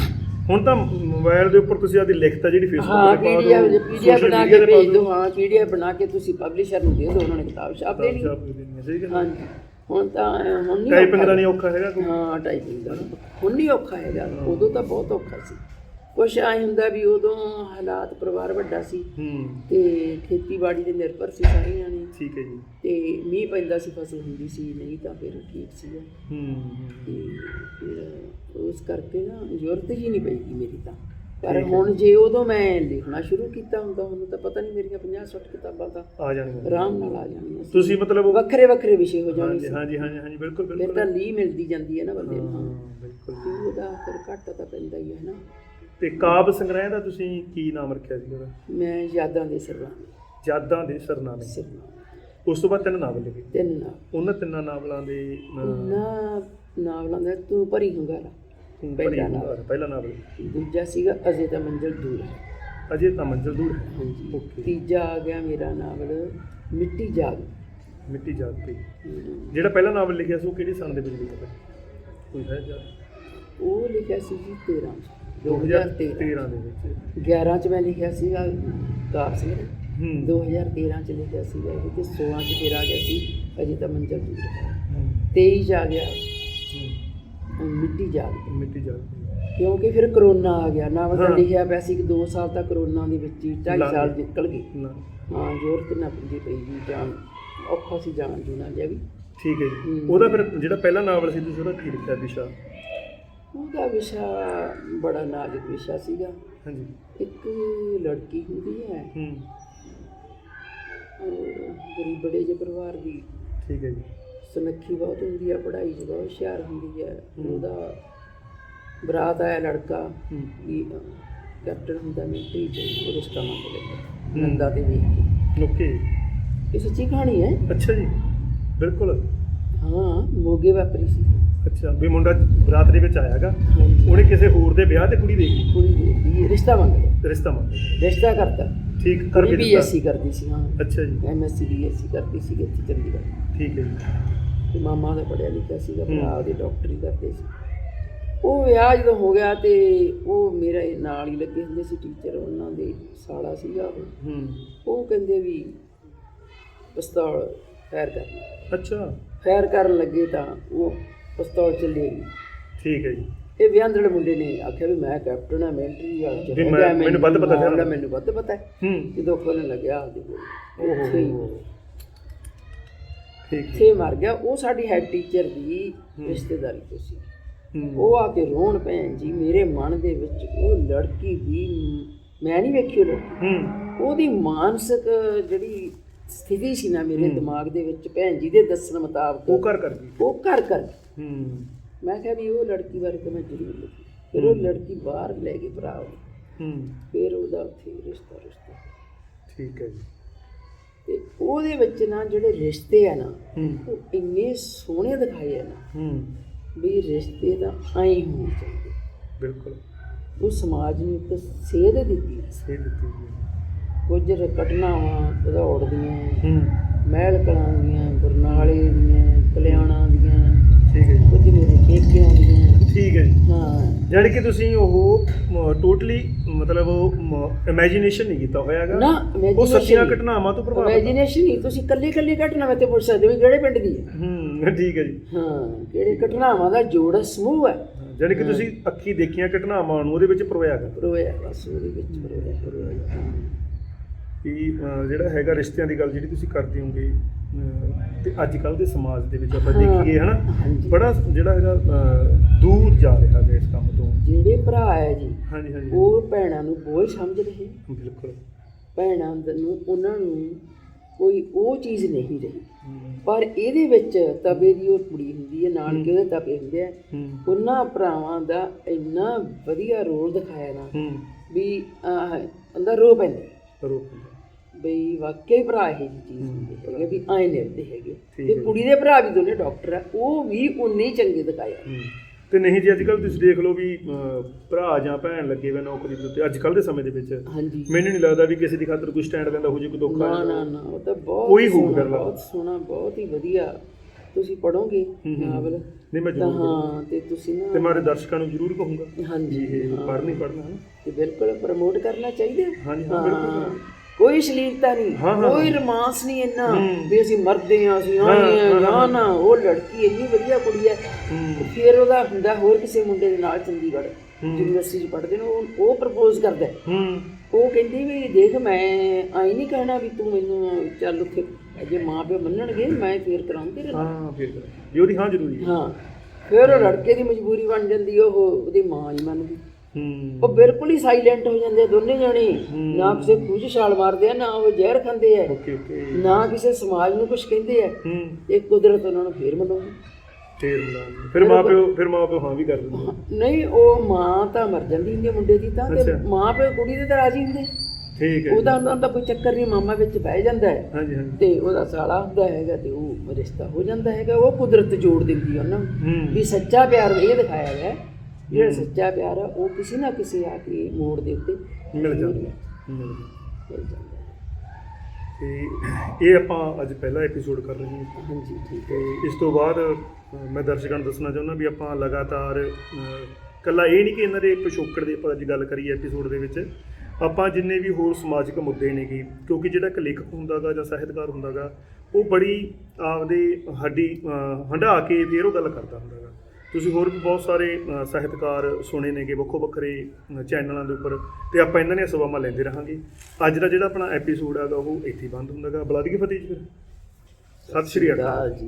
ਹੁਣ ਤਾਂ ਮੋਬਾਈਲ ਦੇ ਉੱਪਰ ਤੁਸੀਂ ਆਦੀ ਲਿਖਤਾ ਜਿਹੜੀ ਫੇਸਬੁੱਕ ਤੇ ਪਾ ਪੀਡੀਐਫ ਦਿਓ ਪੀਡੀਐਫ social ਬਣਾ media ਕੇ ਤੇ ਪਾ ਭੇਜ ਦਿਓ। ਹਾਂ ਪੀਡੀਐਫ ਬਣਾ ਕੇ ਤੁਸੀਂ ਪਬਲਿਸ਼ਰ ਨੂੰ ਦੇ ਦਿਓ ਉਹਨਾਂ ਨੇ ਕਿਤਾਬ ਛਾਪ ਦੇਣੀ। ਛਾਪ ਸਹੀ ਗੱਲ ਹਾਂਜੀ। ਹੁਣ ਤਾਂ ਹੁਣ ਨਹੀਂ ਟਾਈਪਿੰਗ ਔਖਾ। ਦਾ ਨਹੀਂ ਔਖਾ ਹੈਗਾ ਕੋਈ। ਹਾਂ ਟਾਈਪਿੰਗ ਦਾ। ਹੁਣ ਨਹੀਂ ਔਖਾ ਹੈਗਾ। ਉਦੋਂ ਤਾਂ ਬਹੁਤ ਔਖਾ ਸੀ। ਕੁਛ ਆਏ ਹੁੰਦਾ ਵੀ ਉਦੋਂ ਹਾਲਾਤ ਪਰਿਵਾਰ ਵੱਡਾ ਸੀ ਹੂੰ। ਤੇ ਖੇਤੀਬਾੜੀ ਦੇ ਨਿਰਭਰ ਸੀ ਸਾਰੇ ਜਾਣੇ ਠੀਕ ਹੈ ਜੀ। ਤੇ ਮੀਂਹ ਪੈਂਦਾ ਸੀ ਫਸਲ ਹੁੰਦੀ ਸੀ ਨਹੀਂ ਤਾਂ ਫਿਰ ਠੀਕ ਸੀਗਾ। ਹੂੰ ਤੇ ਫਿਰ ਉਸ ਕਰਕੇ ਨਾ ਜ਼ਰੂਰਤ ਹੀ ਨਹੀਂ ਪਈ ਮੇਰੀ ਤਾਂ। ਪਰ ਹੁਣ ਜੇ ਉਦੋਂ ਮੈਂ ਲਿਖਣਾ ਸ਼ੁਰੂ ਕੀਤਾ ਹੁੰਦਾ ਉਹਨੂੰ ਤਾਂ ਪਤਾ ਨਹੀਂ ਮੇਰੀਆਂ 50 60 ਕਿਤਾਬਾਂ ਤਾਂ ਆ ਜਾਣਗੇ ਆਰਾਮ ਨਾਲ ਆ ਜਾਣੀਆਂ ਸੀ। ਤੁਸੀਂ ਮਤਲਬ ਵੱਖਰੇ ਵੱਖਰੇ ਵਿਸ਼ੇ ਹੋ ਜਾਣੇ ਹਾਂਜੀ ਸੀ। ਹਾਂਜੀ ਹਾਂਜੀ ਹਾਂਜੀ ਬਿਲਕੁਲ ਫਿਰ ਬਿਲਕੁਲ। ਤਾਂ ਲੀ ਮਿਲਦੀ ਜਾਂਦੀ ਹੈ ਨਾ ਬੰਦੇ ਨੂੰ। ਬਿਲਕੁਲ। ਤੇ ਉਹਦਾ ਫਿਰ ਘੱਟ ਤਾਂ ਪੈਂਦਾ ਹੀ ਹੈ ਨਾ। ਤੇ ਕਾਬ ਸੰਗ੍ਰਹਿ ਦਾ ਤੁਸੀਂ ਕੀ ਨਾਮ ਰੱਖਿਆ ਸੀ ਉਹਦਾ? ਮੈਂ ਯਾਦਾਂ ਦੇ ਸਰਨਾਮੇ ਯਾਦਾਂ ਦੇ ਸਰਨਾਮੇ ਸਰਨਾਮੇ ਉਸ ਤੋਂ ਬਾਅਦ ਤਿੰਨ ਨਾਵਲ ਲਿਖੇ। ਤਿੰਨ ਨਾਮ ਉਹਨਾਂ ਤਿੰਨਾਂ ਨਾਵਲਾਂ ਦੇ ਅਹ, ਨਾ ਨਾਵਲਾਂ ਦਾ ਤੂੰ ਭਰੀ ਹੁੰਗਾਰਾ। ਪਹਿਲਾ ਨਾਵਲ। ਪਹਿਲਾ ਨਾਵਲ। ਦੂਜਾ ਸੀਗਾ ਅਜੇ ਤਾਂ ਮੰਜ਼ਲ ਦੂਰ ਹੈ। ਅਜੇ ਤਾਂ ਮੰਜ਼ਲ ਦੂਰ ਹੈ। ਹਾਂਜੀ। ਓਕੇ ਤੀਜਾ ਆ ਗਿਆ ਮੇਰਾ ਨਾਵਲ ਮਿੱਟੀ ਜਾਗ। ਮਿੱਟੀ ਜਾਗ ਪਈ ਹਮ, ਜਿਹੜਾ ਪਹਿਲਾ ਨਾਵਲ ਲਿਖਿਆ ਸੀ ਉਹ ਕਿਹੜੇ ਸਾਲ ਦੇ ਵਿੱਚ ਲਿਖਿਆ ਕੋਈ ਹੈ ਯਾਦ? ਉਹ ਲਿਖਿਆ ਸੀ ਜੀ 13 2013 2013 ਦੇ ਵਿੱਚ। 11 ਚ ਮੈਂ ਲਿਖਿਆ ਸੀਗਾ ਕਾਰ ਸਿੰਘ ਹੂੰ। 2013 ਚ ਲਿਖਿਆ ਸੀਗਾ ਇਹ ਤੇ 16 ਚ ਫਿਰ ਆ ਗਿਆ ਸੀ ਅਜੇ ਤਾਂ ਮੰਜ਼ਲ ਦੂਰ ਹੈ ਹੂੰ, 23 ਚ ਆ ਗਿਆ। ਹੂੰ, ਮਿੱਟੀ ਜਾਗ ਮਿੱਟੀ ਜਾਗ ਕਿਉਂਕਿ ਫਿਰ ਕਰੋਨਾ ਆ ਗਿਆ। ਤਾਂ ਹਾਂ। ਲਿਖਿਆ ਪਿਆ ਸੀ ਕਿ 2 ਸਾਲ ਤੱਕ ਕਰੋਨਾ ਦੇ ਵਿੱਚ ਹੀ 2.5 ਲੰਘ ਸਾਲ। ਨਿਕਲ ਗਏ। ਨਾ। ਹਾਂ ਜ਼ੋਰ ਤੇ ਨਾ ਪੁੱਜੀ ਪਈ ਜੀ ਜਾਨ ਔਖਾ ਸੀ ਜਾਣ ਜੂਣਾ ਜਿਹਾ ਵੀ। ਠੀਕ ਹੈ ਜੀ। ਉਹਦਾ ਫਿਰ ਜਿਹੜਾ ਪਹਿਲਾ ਨਾਵਲ ਸੀ ਤੁਸੀਂ ਉਹਦਾ ਕੀ ਲਿਖਿਆ ਵਿਸ਼ਾ ਉਹਦਾ ਵਿਸ਼ਾ ਬੜਾ ਨਾਜ਼ੁਕ ਵਿਸ਼ਾ ਸੀਗਾ। ਹਾਂਜੀ। ਇੱਕ ਲੜਕੀ ਹੁੰਦੀ ਹੈ। ਹੂੰ। ਗਰੀਬ ਬੜੇ ਜਿਹੇ ਪਰਿਵਾਰ ਦੀ ਠੀਕ ਹੈ ਜੀ। ਸੁਨੱਖੀ ਬਹੁਤ ਹੁੰਦੀ ਹੈ ਪੜ੍ਹਾਈ 'ਚ ਬਹੁਤ ਹੁਸ਼ਿਆਰ ਹੁੰਦੀ ਹੈ। ਉਹਦਾ ਬਰਾਤ ਆਇਆ ਲੜਕਾ ਵੀ ਕੈਪਟਨ ਹੁੰਦਾ ਮਿਲਟਰੀ ਤੇ ਉਹ ਰਿਸ਼ਤਾ ਮੰਗ ਲੈਂਦਾ। ਨੰਦਾ ਤੇ ਵੇਖ ਕੇ। ਓਕੇ। ਇਹ ਸੱਚੀ ਕਹਾਣੀ ਹੈ? ਅੱਛਾ ਜੀ ਬਿਲਕੁਲ। ਹਾਂ ਮੋਗੇ ਵਾਪਰੀ ਸੀ। ਅੱਛਾ ਵੀ ਮੁੰਡਾ ਬਰਾਤ ਦੇ ਵਿੱਚ ਆਇਆਗਾ ਉਹਨੇ ਕਿਸੇ ਹੋਰ ਦੇ ਵਿਆਹ ਤੇ ਕੁੜੀ ਦੇਖੀ ਕੁੜੀ ਹੈ, ਰਿਸ਼ਤਾ ਮੰਗ ਲਿਆ। ਰਿਸ਼ਤਾ ਮੰਗ ਲਿਆ। ਰਿਸ਼ਤਾ ਕਰਤਾ। ਠੀਕ ਕਰ ਵੀ ਦਿੱਤਾ। ਬੀਐਸਸੀ ਕਰਦੀ ਸੀ ਹਾਂ। ਅੱਛਾ ਜੀ। ਐਮਐਸਸੀ ਬੀਐਸਸੀ ਕਰਦੀ ਸੀ ਇੱਥੇ ਚੰਡੀਗੜ੍ਹ। ਠੀਕ ਹੈ ਜੀ। ਤੇ ਮਾਮਾ ਦਾ ਪੜਿਆ ਲਿਖਿਆ ਸੀਗਾ। ਭਰਾ ਉਹਦੇ ਡਾਕਟਰੀ ਕਰਦੇ ਸੀ। ਉਹ ਵਿਆਹ ਜਦੋਂ ਹੋ ਗਿਆ ਤੇ ਉਹ ਮੇਰੇ ਨਾਲ ਹੀ ਲੱਗੇ ਹੁੰਦੇ ਸੀ ਟੀਚਰ ਉਹਨਾਂ ਦੇ ਸਾਲਾ ਸੀਗਾ ਉਹ। ਹੂੰ। ਉਹ ਕਹਿੰਦੇ ਵੀ ਪਿਸਤੌਲ ਫਾਇਰ ਕਰਨਾ। ਅੱਛਾ। ਫਾਇਰ ਕਰਨ ਲੱਗੇ ਤਾਂ ਉਹ ਪਿਸਤੌਲ ਚੱਲੇ ਠੀਕ ਹੈ ਜੀ। ਇਹ ਵਿਆਹੰਦੜ ਮੁੰਡੇ ਨੇ ਆਖਿਆ ਵੀ ਮੈਂ ਕੈਪਟਨ ਆ ਮਿਲਟਰੀ ਵੀ ਮੈਂ- ਮੈਨੂੰ ਵੱਧ ਪਤਾ ਹੈ। ਮੈਨੂੰ ਵੱਧ ਪਤਾ ਹੈ। ਹੂੰ। ਜਦੋਂ ਖੋਲਣ ਲੱਗਿਆ ਉਹਦੇ ਕੋਲ। ਉੱਥੇ ਹੀ। ਠੀਕ ਹੈ। ਇੱਥੇ ਮਰ ਗਿਆ। ਉਹ ਸਾਡੀ ਹੈਡ ਟੀਚਰ ਦੀ। ਰਿਸ਼ਤੇਦਾਰੀ ਤੋਂ ਸੀ। ਹੂੰ। ਉਹ ਆ ਕੇ ਰੋਣ ਭੈਣ ਜੀ ਮੇਰੇ ਮਨ ਦੇ ਵਿੱਚ ਉਹ ਲੜਕੀ ਦੀ ਮੈਂ ਨਹੀਂ ਵੇਖੀ ਉਹ ਲੜਕੀ ਹੂੰ। ਉਹਦੀ ਮਾਨਸਿਕ ਜਿਹੜੀ ਸਥਿਤੀ ਸੀ ਨਾ ਮੇਰੇ। ਦਿਮਾਗ ਦੇ ਵਿੱਚ ਭੈਣ ਜੀ ਦੇ ਦੱਸਣ ਮੁਤਾਬਕ। ਉਹ ਕਰ ਕਰ ਗਈ। ਉਹ ਕਰ ਕਰ ਹੂੰ। ਮੈਂ ਕਿਹਾ ਵੀ ਉਹ ਲੜਕੀ ਬਾਰੇ ਤਾਂ ਮੈਂ ਜ਼ਰੂਰ ਲਿਖੀ ਫਿਰ ਉਹ ਲੜਕੀ ਬਾਹਰ ਲੈ ਗਈ ਭਰਾ। ਹੂੰ। ਫਿਰ ਉਹਦਾ ਉੱਥੇ ਰਿਸ਼ਤਾ ਰਿਸ਼ਤਾ। ਠੀਕ ਹੈ ਜੀ। ਤੇ ਉਹਦੇ ਵਿੱਚ ਨਾ ਜਿਹੜੇ ਰਿਸ਼ਤੇ ਆ ਨਾ ਉਹ ਇੰਨੇ ਸੋਹਣੇ ਦਿਖਾਏ ਆ ਨਾ ਹੂੰ। ਵੀ ਰਿਸ਼ਤੇ ਤਾਂ ਐਂ ਹੀ ਹੋਣੇ ਚਾਹੀਦੇ। ਬਿਲਕੁਲ। ਉਹ ਸਮਾਜ ਨੂੰ ਇੱਕ ਸੇਧ ਦਿੱਤੀ। ਹੈ। ਸਹੀ ਦਿੱਤੀ ਕੁਝ ਘਟਨਾਵਾਂ ਦੌੜ ਦੀਆਂ ਹੂੰ। ਮਹਿਲ ਕਲਾਂ ਦੀਆਂ ਬਰਨਾਲੇ ਦੀਆਂ ਕਲਿਆਣਾ ਦੀਆਂ ਠੀਕ ਹੈ ਜੀ। ਕੁਝ ਮੇਰੇ ਪੇਕਿਆਂ ਦੀਆਂ ਠੀਕ ਹੈ ਜੀ। ਹਾਂ। ਜਾਣੀ ਕਿ ਤੁਸੀਂ ਉਹ ਟੋਟਲੀ ਮਤਲਬ ਇਮੇਜਿਨੇਸ਼ਨ ਨਹੀਂ ਕੀਤਾ ਹੋਇਆ ਹੈਗਾ ਨਾ ਉਹ ਸੱਚੀਆਂ ਘਟਨਾਵਾਂ ਤੋਂ ਪ੍ਰਭਾਵਿਤ ਇਮੇਜਿਨੇਸ਼ਨ ਨਹੀਂ ਤੁਸੀਂ ਕੱਲੀ ਕੱਲੀ ਘਟਨਾ ਵਿੱਚ ਪੁੱਛ ਸਕਦੇ ਹੋ ਵੀ ਕਿਹੜੇ ਪਿੰਡ ਦੀ ਹੈ। ਹੂੰ ਠੀਕ ਹੈ ਜੀ। ਹਾਂ ਕਿਹੜੇ ਘਟਨਾਵਾਂ ਦਾ ਜੋੜ ਸਮੂਹ ਹੈ। ਜਾਣੀ ਕਿ ਤੁਸੀਂ ਅੱਖੀ ਦੇਖੀਆਂ ਘਟਨਾਵਾਂ ਨੂੰ ਉਹਦੇ ਵਿੱਚ ਪਰੋਇਆ ਕਰ। ਪਰੋਇਆ ਬਸ ਉਹਦੇ ਵਿੱਚ ਪਰੋਇਆ ਪਰੋਇਆ ਕਿ ਅਹ, ਜਿਹੜਾ ਹੈਗਾ ਰਿਸ਼ਤਿਆਂ ਦੀ ਗੱਲ ਜਿਹੜੀ ਤੁਸੀਂ ਕਰਦੇ ਹੋਗੇ ਤੇ ਅੱਜ ਕੱਲ ਦੇ ਸਮਾਜ ਦੇ ਵਿੱਚ ਆਪਾਂ ਦੇਖੀਏ ਹਨਾ। ਬੜਾ ਜਿਹੜਾ ਹੈਗਾ ਦੂਰ ਜਾ ਰਿਹਾ ਹੈ ਇਸ ਕੰਮ ਤੋਂ। ਜਿਹੜੇ ਭਰਾ ਹੈ ਜੀ ਹਾਂਜੀ ਹਾਂਜੀ ਉਹ ਭੈਣਾਂ ਨੂੰ ਬੋਝ ਸਮਝ ਰਹੇ ਬਿਲਕੁਲ। ਭੈਣਾਂ ਨੂੰ ਉਹਨਾਂ ਨੂੰ ਕੋਈ ਉਹ ਚੀਜ਼ ਨਹੀਂ ਰਹੀ। ਪਰ ਇਹਦੇ ਵਿੱਚ ਤਵੇ ਦੀ ਉਹ ਕੁੜੀ ਹੁੰਦੀ ਹੈ ਨਾਨਕੇ ਉਹਦੇ ਤਵੇ ਹੁੰਦੇ ਆ। ਹੂੰ। ਉਹਨਾਂ ਭਰਾਵਾਂ ਦਾ ਇੰਨਾ ਵਧੀਆ ਰੋਲ ਦਿਖਾਇਆ ਨਾ ਵੀ ਅੰਦਰ ਰੋ ਪੈਂਦੇ। ਕਰੋ ਬਈ ਵਾਕਈ ਭਰਾ ਇਹ ਜਿਹੀ ਚੀਜ਼ ਹੁੰਦੇ ਹੈਗੇ ਵੀ ਆਏ ਨਿਭਦੇ ਹੈਗੇ ਤੇ। ਕੁੜੀ ਦੇ ਭਰਾ ਵੀ ਦੋਨੇ ਡਾਕਟਰ ਆ ਉਹ ਵੀ ਉਨੇ ਹੀ ਚੰਗੇ ਦਿਖਾਏ ਆ। ਹੂੰ। ਤੇ ਨਹੀਂ ਜੀ ਅੱਜ ਕੱਲ ਤੁਸੀਂ ਦੇਖ ਲਓ ਵੀ ਅਹ, ਭਰਾ ਜਾਂ ਭੈਣ ਲੱਗੇ ਹੋਏ ਨੌਕਰੀ ਦੇ ਉੱਤੇ ਅੱਜ ਕੱਲ ਦੇ ਸਮੇਂ ਦੇ ਵਿੱਚ ਹਾਂਜੀ ਮੈਨੂੰ ਨਹੀਂ ਲੱਗਦਾ ਵੀ ਕਿਸੇ ਦੀ ਖਾਤਰ ਕੋਈ ਸਟੈਂਡ ਲੈਂਦਾ ਹੋ ਜੇ ਕੋਈ ਦੁੱਖ ਆ ਨਾ ਜਾਂਦਾ ਨਾ ਨਾ ਉਹ ਤਾਂ ਬਹੁਤ ਕੋਈ ਹੋਊ ਸੋਹਣਾ, ਫਿਰ ਲਾ। ਬਹੁਤ ਸੋਹਣਾ ਬਹੁਤ ਹੀ ਵਧੀਆ ਤੁਸੀਂ ਪੜੋਗੇ। ਨਾਵਲ ਨਹੀਂ ਮੈਂ ਤਾਂ ਜ਼ਰੂਰ। ਹਾਂ ਤੇ ਤੁਸੀਂ ਤੇ ਨਾ ਮੈਂ ਆਪਣੇ ਦਰਸ਼ਕਾਂ ਨੂੰ ਜ਼ਰੂਰ ਕਹੂੰਗਾ ਹਾਂਜੀ ਇਹ। ਪੜ੍ਹਨੀ ਪੜ੍ਹਨਾ ਹੈ ਤੇ ਬਿਲਕੁਲ ਪ੍ਰਮੋਟ ਕਰਨਾ ਚਾਹੀਦਾ ਹੈ। ਹਾਂਜੀ, ਹਾਂ, ਬਿਲਕੁਲ। ਕੋਈ ਸ਼ਲੀਲਤਾ ਨਹੀਂ ਹਾਂ, ਹਾਂ, ਕੋਈ ਹਾਂ। ਰੋਮਾਂਸ ਨਹੀਂ ਇੰਨਾ ਹੂੰ। ਵੀ ਅਸੀਂ ਮਰਦੇ ਆ ਅਸੀਂ ਹਾਂ, ਆਏ ਆ ਹਾਂ, ਨਾ ਹਾਂ। ਨਾ ਉਹ ਲੜਕੀ ਇੰਨੀ ਵਧੀਆ ਕੁੜੀ ਹੈ ਹੂੰ ਫਿਰ ਉਹਦਾ ਹੁੰਦਾ ਹੋਰ ਕਿਸੇ ਮੁੰਡੇ ਦੇ ਨਾਲ ਚੰਡੀਗੜ੍ਹ ਹੂੰ। ਯੂਨੀਵਰਸਿਟੀ 'ਚ ਪੜ੍ਹਦੇ ਨੇ ਉਹ ਉਹ ਪ੍ਰਪੋਜ਼ ਕਰਦਾ ਹੈ। ਹੂੰ ਉਹ ਕਹਿੰਦੀ ਵੀ ਦੇਖ ਮੈਂ ਆਈ ਨਹੀਂ ਕਹਿਣਾ ਵੀ ਤੂੰ ਮੈਨੂੰ ਚੱਲ ਉੱਥੇ ਜੇ ਮਾਂ ਪਿਓ ਮੰਨਣਗੇ ਮੈਂ ਫੇਰ ਕਰਾਉਂ ਤੇਰੇ ਨਾਲ ਹਾਂ ਫਿਰ ਕਰਾਂ। ਜੀ ਉਹਦੀ ਹਾਂ ਜ਼ਰੂਰੀ ਹੈ ਹਾਂ ਫਿਰ ਉਹ ਲੜਕੇ ਦੀ ਮਜਬੂਰੀ ਬਣ ਜਾਂਦੀ ਉਹ ਉਹਦੀ ਮਾਂ ਨਹੀਂ ਮੰਨਦੀ ਹੂੰ ਉਹ ਬਿਲਕੁਲ ਹੀ ਸਾਇਲੈਂਟ ਹੋ ਜਾਂਦੇ ਆ ਦੋਨੇ ਜਣੇ। ਨਾ ਕਿਸੇ ਖੂਜ ਛਾਲ ਮਾਰਦੇ ਆ ਨਾ ਉਹ ਜ਼ਹਿਰ ਖਾਂਦੇ ਆ। Okay okay. ਨਾ ਕਿਸੇ ਸਮਾਜ ਨੂੰ ਕੁਝ ਕਹਿੰਦੇ ਆ। ਇਹ ਕੁਦਰਤ ਉਹਨਾਂ ਨੂੰ ਫੇਰ ਮਨਾਉਂਦੀ। ਫੇਰ ਮਿਲਾਂਗੇ ਫਿਰ ਮਾਂ ਪਿਓ ਫਿਰ ਮਾਂ ਪਿਓ ਹਾਂ ਵੀ ਕਰ ਦਿੰਦੇ ਨਹੀਂ ਉਹ ਮਾਂ ਤਾਂ ਮਰ ਜਾਂਦੀ ਹੁੰਦੀ ਮੁੰਡੇ ਦੀ ਤਾਂ ਤੇ ਅੱਛਾ। ਮਾਂ ਪਿਓ ਕੁੜੀ ਦੇ ਤਾਂ ਰਾਜੀ ਹੁੰਦੇ। ਠੀਕ ਹੈ। ਉਹਦਾ ਉਹਨਾਂ ਦਾ ਕੋਈ ਚੱਕਰ ਨਹੀਂ ਮਾਮਾ ਵਿੱਚ ਬਹਿ ਜਾਂਦਾ ਹੈ। ਹਾਂਜੀ ਹਾਂਜੀ। ਤੇ ਉਹਦਾ ਸਾਲਾ ਹੁੰਦਾ ਹੈਗਾ ਤੇ ਉਹ ਰਿਸ਼ਤਾ ਹੋ ਜਾਂਦਾ ਹੈਗਾ। ਉਹ ਕੁਦਰਤ ਜੋੜ ਦਿੰਦੀ ਉਹਨਾਂ ਨੂੰ। ਵੀ ਸੱਚਾ ਪਿਆਰ ਇਹ ਦਿਖਾਇਆ ਗਿਆ ਹੈ। ਜਿਹੜਾ ਸੱਚਾ ਪਿਆਰ ਆ ਉਹ ਕਿਸੇ ਨਾ ਕਿਸੇ ਆ ਕੇ ਮੋੜ ਦੇ ਉੱਤੇ ਮਿਲ ਜਾਂਦਾ ਮਿਲ ਜਾਂਦਾ। ਹੈ। ਤੇ ਇਹ ਆਪਾਂ ਅੱਜ ਪਹਿਲਾ ਐਪੀਸੋਡ ਕਰ ਰਹੇ ਹਾਂ। ਹਾਂਜੀ ਠੀਕ ਤੇ ਇਸ ਤੋਂ ਬਾਅਦ ਮੈਂ ਦਰਸ਼ਕਾਂ ਨੂੰ ਦੱਸਣਾ ਚਾਹੁੰਦਾ ਵੀ ਆਪਾਂ ਲਗਾਤਾਰ ਕੱਲਾ ਇਹ ਨਹੀਂ ਕਿ ਇਹਨਾਂ ਦੇ ਪਿਛੋਕੜ ਦੀ ਆਪਾਂ ਅੱਜ ਗੱਲ ਕਰੀਏ ਐਪੀਸੋਡ ਦੇ ਵਿੱਚ। ਆਪਾਂ ਜਿੰਨੇ ਵੀ ਹੋਰ ਸਮਾਜਿਕ ਮੁੱਦੇ ਨੇਗੇ ਕਿਉਂਕਿ ਜਿਹੜਾ ਇੱਕ ਲੇਖਕ ਹੁੰਦਾਗਾ ਜਾਂ ਸਾਹਿਤਕਾਰ ਹੁੰਦਾਗਾ ਉਹ ਬੜੀ ਆਪਦੇ ਹੱਡੀ ਹੰਢਾ ਕੇ ਫਿਰ ਉਹ ਗੱਲ ਕਰਦਾ ਹੁੰਦਾਗਾ। ਤੁਸੀਂ ਹੋਰ ਵੀ ਬਹੁਤ ਸਾਰੇ ਸਾਹਿਤਕਾਰ ਸੁਣੇ ਨੇਗੇ, ਵੱਖੋ ਵੱਖਰੇ ਚੈਨਲਾਂ ਦੇ ਉੱਪਰ, ਤੇ ਆਪਾਂ ਇਹਨਾਂ ਦੀਆਂ ਸੇਵਾਵਾਂ ਲੈਂਦੇ ਰਹਾਂਗੇ। ਅੱਜ ਦਾ ਜਿਹੜਾ ਆਪਣਾ ਐਪੀਸੋਡ ਹੈਗਾ, ਉਹ ਇੱਥੇ ਹੀ ਬੰਦ ਹੁੰਦਾਗਾ। ਬੁਲਾ ਦਈਏ ਫਤਿਹ ਜੀ ਫਿਰ। ਸਤਿ ਸ਼੍ਰੀ ਅਕਾਲ ਜੀ।